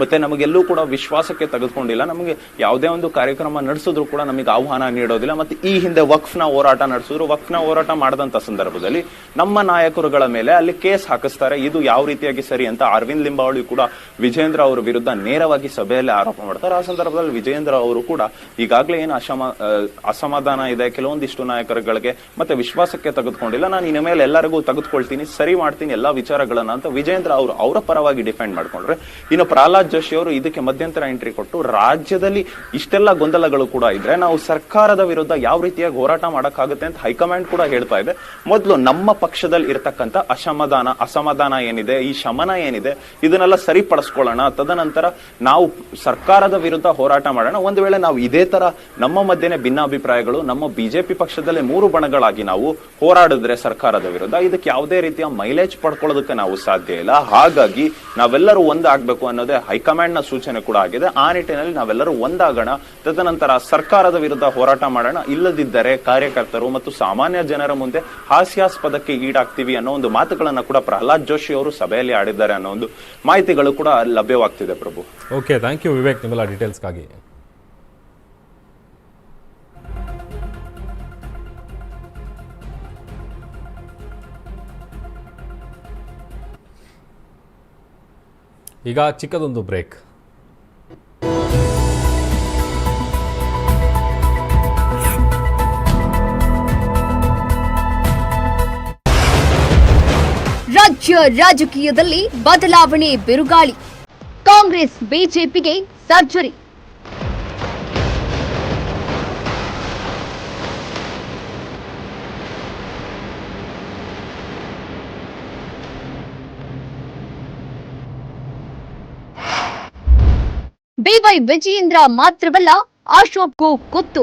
ಮತ್ತೆ ನಮಗೆಲ್ಲೂ ಕೂಡ ವಿಶ್ವಾಸಕ್ಕೆ ತೆಗೆದುಕೊಂಡಿಲ್ಲ. ನಮಗೆ ಯಾವುದೇ ಒಂದು ಕಾರ್ಯಕ್ರಮ ನಡೆಸಿದ್ರು ಕೂಡ ನಮಗೆ ಆಹ್ವಾನ ನೀಡೋದಿಲ್ಲ. ಮತ್ತೆ ಈ ಹಿಂದೆ ವಕ್ಫ್ನ ಹೋರಾಟ ನಡೆಸಿದ್ರು. ವಕ್ಫ್ನ ಹೋರಾಟ ಮಾಡಿದಂತ ಸಂದರ್ಭದಲ್ಲಿ ನಮ್ಮ ನಾಯಕರುಗಳ ಮೇಲೆ ಅಲ್ಲಿ ಕೇಸ್ ಹಾಕಿಸ್ತಾರೆ. ಇದು ಯಾವ ರೀತಿಯಾಗಿ ಸರಿ ಅಂತ ಅರವಿಂದ್ ಲಿಂಬಾವಳಿ ಕೂಡ ವಿಜೇಂದ್ರ ಅವರ ವಿರುದ್ಧ ನೇರವಾಗಿ ಸಭೆಯಲ್ಲಿ ಆರೋಪ ಮಾಡ್ತಾರೆ. ಆ ಸಂದರ್ಭದಲ್ಲಿ ವಿಜೇಂದ್ರ ಅವರು ಕೂಡ ಈಗಾಗಲೇ ಏನು ಅಸಮಾಧಾನ ಇದೆ. ಕೆಲವೊಂದಿಷ್ಟು ನಾಯಕರುಗಳಿಗೆ ಮತ್ತೆ ವಿಶ್ವಾಸಕ್ಕೆ ತೆಗೆದುಕೊಂಡಿಲ್ಲ. ನಾನು ಇನ್ನ ಮೇಲೆ ಎಲ್ಲರಿಗೂ ತೆಗೆದುಕೊಳ್ತೀನಿ. ಸರಿ ಮಾಡ್ತೀನಿ. ಎಲ್ಲಾ ವಿಚಾರಗಳನ್ನ ಅಂತ ವಿಜೇಂದ್ರ ಅವರು ಅವರ ಪರವಾಗಿ ಡಿಫೆಂಡ್ ಮಾಡ್ಕೊಂಡ್ರೆ. ಇನ್ನು ಪ್ರಹ್ಲಾದ್ ಜೋಶಿ ಅವರು ಇದಕ್ಕೆ ಮಧ್ಯಂತರ ಎಂಟ್ರಿ ಕೊಟ್ಟು, ರಾಜ್ಯದಲ್ಲಿ ಇಷ್ಟೆಲ್ಲ ಗೊಂದಲಗಳು ಕೂಡ ಇದ್ರೆ ನಾವು ಸರ್ಕಾರದ ವಿರುದ್ಧ ಯಾವ ರೀತಿಯಾಗಿ ಹೋರಾಟ ಮಾಡಕ್ಕಾಗುತ್ತೆ ಅಂತ ಹೈಕಮಾಂಡ್ ಕೂಡ ಹೇಳ್ತಾ ಇದೆ. ಮೊದಲು ನಮ್ಮ ಪಕ್ಷದಲ್ಲಿ ಇರತಕ್ಕಂತ ಅಸಮಾಧಾನ ಅಸಮಾಧಾನ ಏನಿದೆ, ಈ ಶಮನ ಏನಿದೆ, ಇದನ್ನೆಲ್ಲ ಸರಿಪಡಿಸ್ಕೊಳ್ಳೋಣ. ತದನಂತರ ನಾವು ಸರ್ಕಾರದ ವಿರುದ್ಧ ಹೋರಾಟ ಮಾಡೋಣ. ಒಂದು ವೇಳೆ ನಾವು ಇದೇ ತರ ನಮ್ಮ ಮಧ್ಯೆ ಭಿನ್ನಾಭಿಪ್ರಾಯಗಳು, ನಮ್ಮ ಬಿಜೆಪಿ ಪಕ್ಷದಲ್ಲೇ ಮೂರು ಬಣಗಳಾಗಿ ನಾವು ಹೋರಾಡಿದ್ರೆ ಸರ್ಕಾರದ ವಿರುದ್ಧ, ಇದಕ್ಕೆ ಯಾವುದೇ ರೀತಿಯ ಮೈಲೇಜ್ ಪಡ್ಕೊಳ್ಳೋದಕ್ಕೆ ನಾವು ಸಾಧ್ಯ ಇಲ್ಲ. ಹಾಗಾಗಿ ನಾವೆಲ್ಲರೂ ಒಂದಾಗಬೇಕು ಅನ್ನೋದೇ ಹೈಕಮಾಂಡ್ನ ಸೂಚನೆ ಕೂಡ ಆಗಿದೆ. ಆ ನಿಟ್ಟಿನಲ್ಲಿ ನಾವೆಲ್ಲರೂ ಒಂದಾಗೋಣ. ತದನಂತರ ಸರ್ಕಾರದ ವಿರುದ್ಧ ಹೋರಾಟ ಮಾಡೋಣ. ಇಲ್ಲದಿದ್ದರೆ ಕಾರ್ಯಕರ್ತರು ಮತ್ತು ಸಾಮಾನ್ಯ ಜನರ ಮುಂದೆ ಹಾಸ್ಯಾಸ್ಪದಕ್ಕೆ ಈಡಾಗ್ತೀವಿ ಅನ್ನೋ ಒಂದು ಮಾತುಗಳನ್ನ ಕೂಡ ಪ್ರಹ್ಲಾದ್ ಜೋಶಿ ಅವರು ಸಭೆಯಲ್ಲಿ ಆಡಿದ್ದಾರೆ ಅನ್ನೋ ಒಂದು ಮಾಹಿತಿಗಳು ಕೂಡ ಲಭ್ಯವಾಗ್ತಿದೆ Prabhu. Okay thank you Vivek, ನಿಮ್ಮೆಲ್ಲ ಡೀಟೇಲ್ಸ್ಗಾಗಿ ಈಗ ಚಿಕ್ಕದೊಂದು ಬ್ರೇಕ್. ರಾಜ್ಯ ರಾಜಕೀಯದಲ್ಲಿ ಬದಲಾವಣೆ ಬಿರುಗಾಳಿ. ಕಾಂಗ್ರೆಸ್ ಬಿಜೆಪಿಗೆ ಸರ್ಜರಿ. ಬಿವೈ ವಿಜಯೇಂದ್ರ ಮಾತ್ರವಲ್ಲ ಅಶೋಕ್ಗೂ ಕುತ್ತು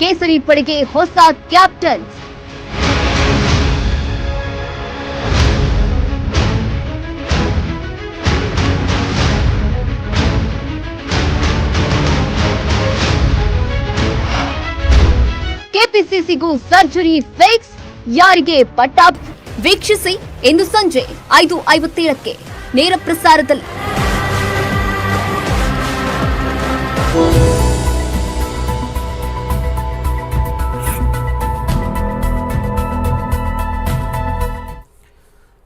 ಕೇಸರಿ ಪಡೆಗೆ ಹೊಸ ಕ್ಯಾಪ್ಟನ್ ಕೆಪಿಸಿಸಿಗೂ ಸರ್ಜರಿ ಫಿಕ್ಸ್. ಯಾರಿಗೆ ಪಟ್ಟಾಪ್ ವೀಕ್ಷಿಸಿ, ಇಂದು ಸಂಜೆ ಐದು ಐವತ್ತೇಳಕ್ಕೆ ನೇರ ಪ್ರಸಾರದಲ್ಲಿ.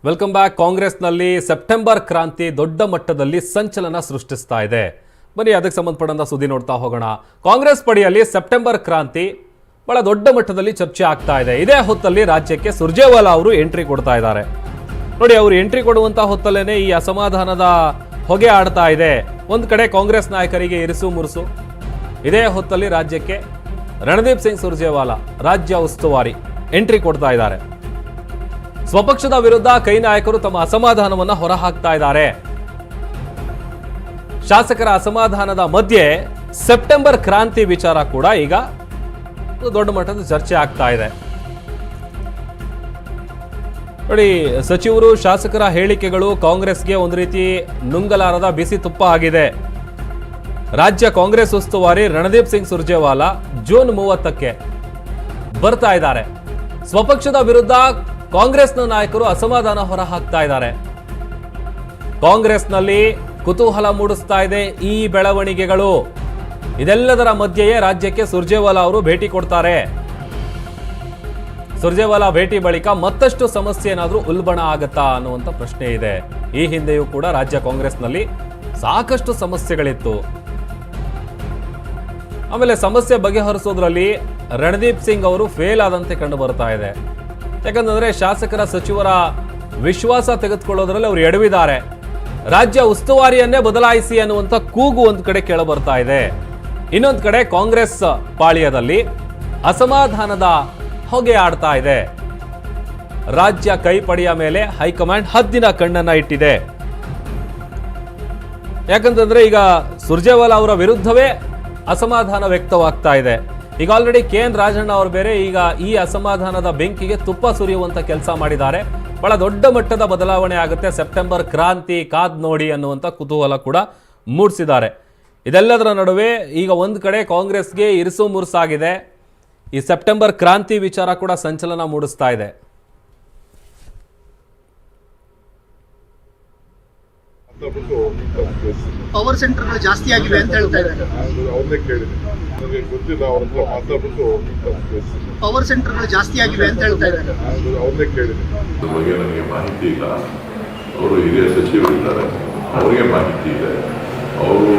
Welcome back. ಕಾಂಗ್ರೆಸ್ನಲ್ಲಿ ಸೆಪ್ಟೆಂಬರ್ ಕ್ರಾಂತಿ ದೊಡ್ಡ ಮಟ್ಟದಲ್ಲಿ ಸಂಚಲನ ಸೃಷ್ಟಿಸ್ತಾ ಇದೆ. ಬನ್ನಿ, ಅದಕ್ಕೆ ಸಂಬಂಧಪಟ್ಟಂತ ಸುದ್ದಿ ನೋಡ್ತಾ ಹೋಗೋಣ. ಕಾಂಗ್ರೆಸ್ ಪಡೆಯಲ್ಲಿ ಸೆಪ್ಟೆಂಬರ್ ಕ್ರಾಂತಿ ಬಹಳ ದೊಡ್ಡ ಮಟ್ಟದಲ್ಲಿ ಚರ್ಚೆ ಆಗ್ತಾ ಇದೆ. ಇದೇ ಹೊತ್ತಲ್ಲಿ ರಾಜ್ಯಕ್ಕೆ ಸುರ್ಜೇವಾಲಾ ಅವರು ಎಂಟ್ರಿ ಕೊಡ್ತಾ ಇದ್ದಾರೆ. ನೋಡಿ, ಅವರು ಎಂಟ್ರಿ ಕೊಡುವಂತ ಹೊತ್ತಲ್ಲೇನೆ ಈ ಅಸಮಾಧಾನದ ಹೊಗೆ ಆಡ್ತಾ ಇದೆ. ಒಂದ್ ಕಡೆ ಕಾಂಗ್ರೆಸ್ ನಾಯಕರಿಗೆ ಇರಿಸು ಮುರುಸು. ಇದೇ ಹೊತ್ತಲ್ಲಿ ರಾಜ್ಯಕ್ಕೆ ರಣದೀಪ್ ಸಿಂಗ್ ಸುರ್ಜೇವಾಲಾ, ರಾಜ್ಯ ಉಸ್ತುವಾರಿ, ಎಂಟ್ರಿ ಕೊಡ್ತಾ ಇದ್ದಾರೆ. ಸ್ವಪಕ್ಷದ ವಿರುದ್ಧ ಕೈ ನಾಯಕರು ತಮ್ಮ ಅಸಮಾಧಾನವನ್ನು ಹೊರಹಾಕ್ತಾ ಇದ್ದಾರೆ. ಶಾಸಕರ ಅಸಮಾಧಾನದ ಮಧ್ಯೆ ಸೆಪ್ಟೆಂಬರ್ ಕ್ರಾಂತಿ ವಿಚಾರ ಕೂಡ ಈಗ ದೊಡ್ಡ ಮಟ್ಟದ ಚರ್ಚೆ ಆಗ್ತಾ ಇದೆ. ನೋಡಿ, ಸಚಿವರು ಶಾಸಕರ ಹೇಳಿಕೆಗಳು ಕಾಂಗ್ರೆಸ್ಗೆ ಒಂದು ರೀತಿ ನುಂಗಲಾರದ ಬಿಸಿ ತುಪ್ಪ ಆಗಿದೆ. ರಾಜ್ಯ ಕಾಂಗ್ರೆಸ್ ಉಸ್ತುವಾರಿ ರಣದೀಪ್ ಸಿಂಗ್ ಸುರ್ಜೇವಾಲಾ ಜೂನ್ ಮೂವತ್ತಕ್ಕೆ ಬರ್ತಾ ಇದ್ದಾರೆ. ಸ್ವಪಕ್ಷದ ವಿರುದ್ಧ ಕಾಂಗ್ರೆಸ್ನ ನಾಯಕರು ಅಸಮಾಧಾನ ಹೊರ ಹಾಕ್ತಾ ಇದ್ದಾರೆ. ಕಾಂಗ್ರೆಸ್ನಲ್ಲಿ ಕುತೂಹಲ ಮೂಡಿಸ್ತಾ ಇದೆ ಈ ಬೆಳವಣಿಗೆಗಳು. ಇದೆಲ್ಲದರ ಮಧ್ಯೆಯೇ ರಾಜ್ಯಕ್ಕೆ ಸುರ್ಜೇವಾಲಾ ಅವರು ಭೇಟಿ ಕೊಡ್ತಾರೆ. ಸುರ್ಜೇವಾಲಾ ಭೇಟಿ ಬಳಿಕ ಮತ್ತಷ್ಟು ಸಮಸ್ಯೆ ಏನಾದರೂ ಉಲ್ಬಣ ಆಗತ್ತಾ ಅನ್ನುವಂಥ ಪ್ರಶ್ನೆ ಇದೆ. ಈ ಹಿಂದೆಯೂ ಕೂಡ ರಾಜ್ಯ ಕಾಂಗ್ರೆಸ್ನಲ್ಲಿ ಸಾಕಷ್ಟು ಸಮಸ್ಯೆಗಳಿತ್ತು. ಆಮೇಲೆ ಸಮಸ್ಯೆ ಬಗೆಹರಿಸೋದ್ರಲ್ಲಿ ರಣದೀಪ್ ಸಿಂಗ್ ಅವರು ಫೇಲ್ ಆದಂತೆ ಕಂಡು ಬರ್ತಾ ಇದೆ. ಯಾಕಂತಂದ್ರೆ ಶಾಸಕರ ಸಚಿವರ ವಿಶ್ವಾಸ ತೆಗೆದುಕೊಳ್ಳೋದ್ರಲ್ಲಿ ಅವರು ಎಡವಿದ್ದಾರೆ. ರಾಜ್ಯ ಉಸ್ತುವಾರಿಯನ್ನೇ ಬದಲಾಯಿಸಿ ಅನ್ನುವಂಥ ಕೂಗು ಒಂದು ಕಡೆ ಕೇಳ ಬರ್ತಾ ಇದೆ. ಇನ್ನೊಂದು ಕಡೆ ಕಾಂಗ್ರೆಸ್ ಪಾಳ್ಯದಲ್ಲಿ ಅಸಮಾಧಾನದ ಹೊಗೆ ಆಡ್ತಾ ಇದೆ. ರಾಜ್ಯ ಕೈಪಡೆಯ ಮೇಲೆ ಹೈಕಮಾಂಡ್ ಹದ್ದಿನ ಕಣ್ಣನ್ನ ಇಟ್ಟಿದೆ. ಯಾಕಂತಂದ್ರೆ ಈಗ ಸುರ್ಜೇವಾಲಾ ಅವರ ವಿರುದ್ಧವೇ ಅಸಮಾಧಾನ ವ್ಯಕ್ತವಾಗ್ತಾ ಇದೆ. ಈಗ ಆಲ್ರೆಡಿ ಕೆ ಎನ್ ರಾಜಣ್ಣ ಅವರು ಬೇರೆ ಈಗ ಈ ಅಸಮಾಧಾನದ ಬೆಂಕಿಗೆ ತುಪ್ಪ ಸುರಿಯುವಂತ ಕೆಲಸ ಮಾಡಿದ್ದಾರೆ. ಬಹಳ ದೊಡ್ಡ ಮಟ್ಟದ ಬದಲಾವಣೆ ಆಗುತ್ತೆ. ಸೆಪ್ಟೆಂಬರ್ ಕ್ರಾಂತಿ ಕಾದ್ ನೋಡಿ ಅನ್ನುವಂಥ ಕುತೂಹಲ ಕೂಡ ಮೂಡಿಸಿದ್ದಾರೆ. ಇದೆಲ್ಲದರ ನಡುವೆ ಈಗ ಒಂದು ಕಡೆ ಕಾಂಗ್ರೆಸ್ಗೆ ಇರಿಸು ಮುರುಸಾಗಿದೆ. ಈ ಸೆಪ್ಟೆಂಬರ್ ಕ್ರಾಂತಿ ವಿಚಾರ ಕೂಡ ಸಂಚಲನ ಮೂಡಿಸ್ತಾ ಇದೆ. ಪವರ್ ಸೆಂಟರ್ಗಳು ಜಾಸ್ತಿ ಆಗಿದೆ ಅಂತ ಹೇಳ್ತಾ ಇದ್ದಾರೆ. ಅವ್ರನ್ನೇ ಕೇಳಿದೆ ನನಗೆ ಗೊತ್ತಿಲ್ಲ ಅವ್ರ ಹತ್ರ ಮಾತಾಡ್ಬಿಟ್ಟು ಪವರ್ ಸೆಂಟರ್ಗಳು ಜಾಸ್ತಿ ಆಗಿದೆ ಅಂತ ಹೇಳ್ತಾ ಇದ್ದಾರೆ. ಅವ್ರನ್ನೇ ಕೇಳಿದೆ ಬಗ್ಗೆ ನನಗೆ ಮಾಹಿತಿ ಇಲ್ಲ. ಅವರು ಹಿರಿಯ ಸಚಿವರಿದ್ದಾರೆ. ಅವರಿಗೆ ಮಾಹಿತಿ ಇದೆ. ಅವರು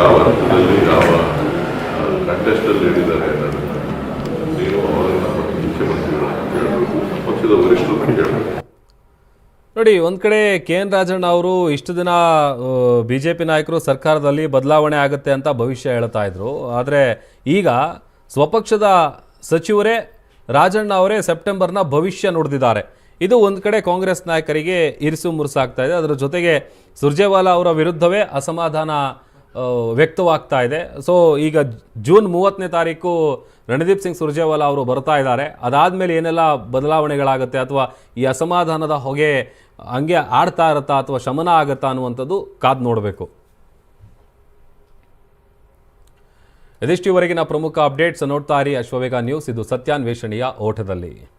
ಯಾವ ಹಂತದಲ್ಲಿ ಯಾವ ಕಂಟೆಸ್ಟಲ್ಲಿ ಹೇಳಿದ್ದಾರೆ ನೀವು ಅವರನ್ನು ಮುಖ್ಯಮಂತ್ರಿಗಳು ಮುಖ್ಯಮಂತ್ರಿಗಳನ್ನ ಕೇಳಬೇಕು ಪಕ್ಷದ ವರಿಷ್ಠರು ಕೇಳಬೇಕು ನೋಡಿ, ಒಂದು ಕಡೆ ಕೆ ಎನ್ ರಾಜಣ್ಣ ಅವರು ಇಷ್ಟು ದಿನ ಬಿ ಜೆ ಪಿ ನಾಯಕರು ಸರ್ಕಾರದಲ್ಲಿ ಬದಲಾವಣೆ ಆಗುತ್ತೆ ಅಂತ ಭವಿಷ್ಯ ಹೇಳ್ತಾ ಇದ್ರು. ಆದರೆ ಈಗ ಸ್ವಪಕ್ಷದ ಸಚಿವರೇ ರಾಜಣ್ಣ ಅವರೇ ಸೆಪ್ಟೆಂಬರ್ನ ಭವಿಷ್ಯ ನುಡಿದಿದ್ದಾರೆ. ಇದು ಒಂದು ಕಡೆ ಕಾಂಗ್ರೆಸ್ ನಾಯಕರಿಗೆ ಇರಿಸು ಮುರುಸಾಗ್ತಾ ಇದೆ. ಅದರ ಜೊತೆಗೆ ಸುರ್ಜೇವಾಲಾ ಅವರ ವಿರುದ್ಧವೇ ಅಸಮಾಧಾನ ವ್ಯಕ್ತವಾಗ್ತಾ ಇದೆ. ಸೊ ಈಗ ಜೂನ್ ಮೂವತ್ತನೇ ತಾರೀಕು ರಣದೀಪ್ ಸಿಂಗ್ ಸುರ್ಜೇವಾಲಾ ಅವರು ಬರ್ತಾ ಇದ್ದಾರೆ. ಅದಾದಮೇಲೆ ಏನೆಲ್ಲ ಬದಲಾವಣೆಗಳಾಗುತ್ತೆ ಅಥವಾ ಈ ಅಸಮಾಧಾನದ ಹೊಗೆ ಹಂಗೆ ಆಡ್ತಾ ಇರತ್ತಾ ಅಥವಾ ಶಮನ ಆಗತ್ತಾ ಅನ್ನುವಂಥದ್ದು ಕಾದು ನೋಡಬೇಕು. ಇದಿಷ್ಟಿವರೆಗಿನ ಪ್ರಮುಖ ಅಪ್ಡೇಟ್ಸ್ ನೋಡ್ತಾ ಇರಿ ಅಶ್ವವೇಗ ನ್ಯೂಸ್. ಇದು ಸತ್ಯಾನ್ವೇಷಣೆಯ ಓಟದಲ್ಲಿ.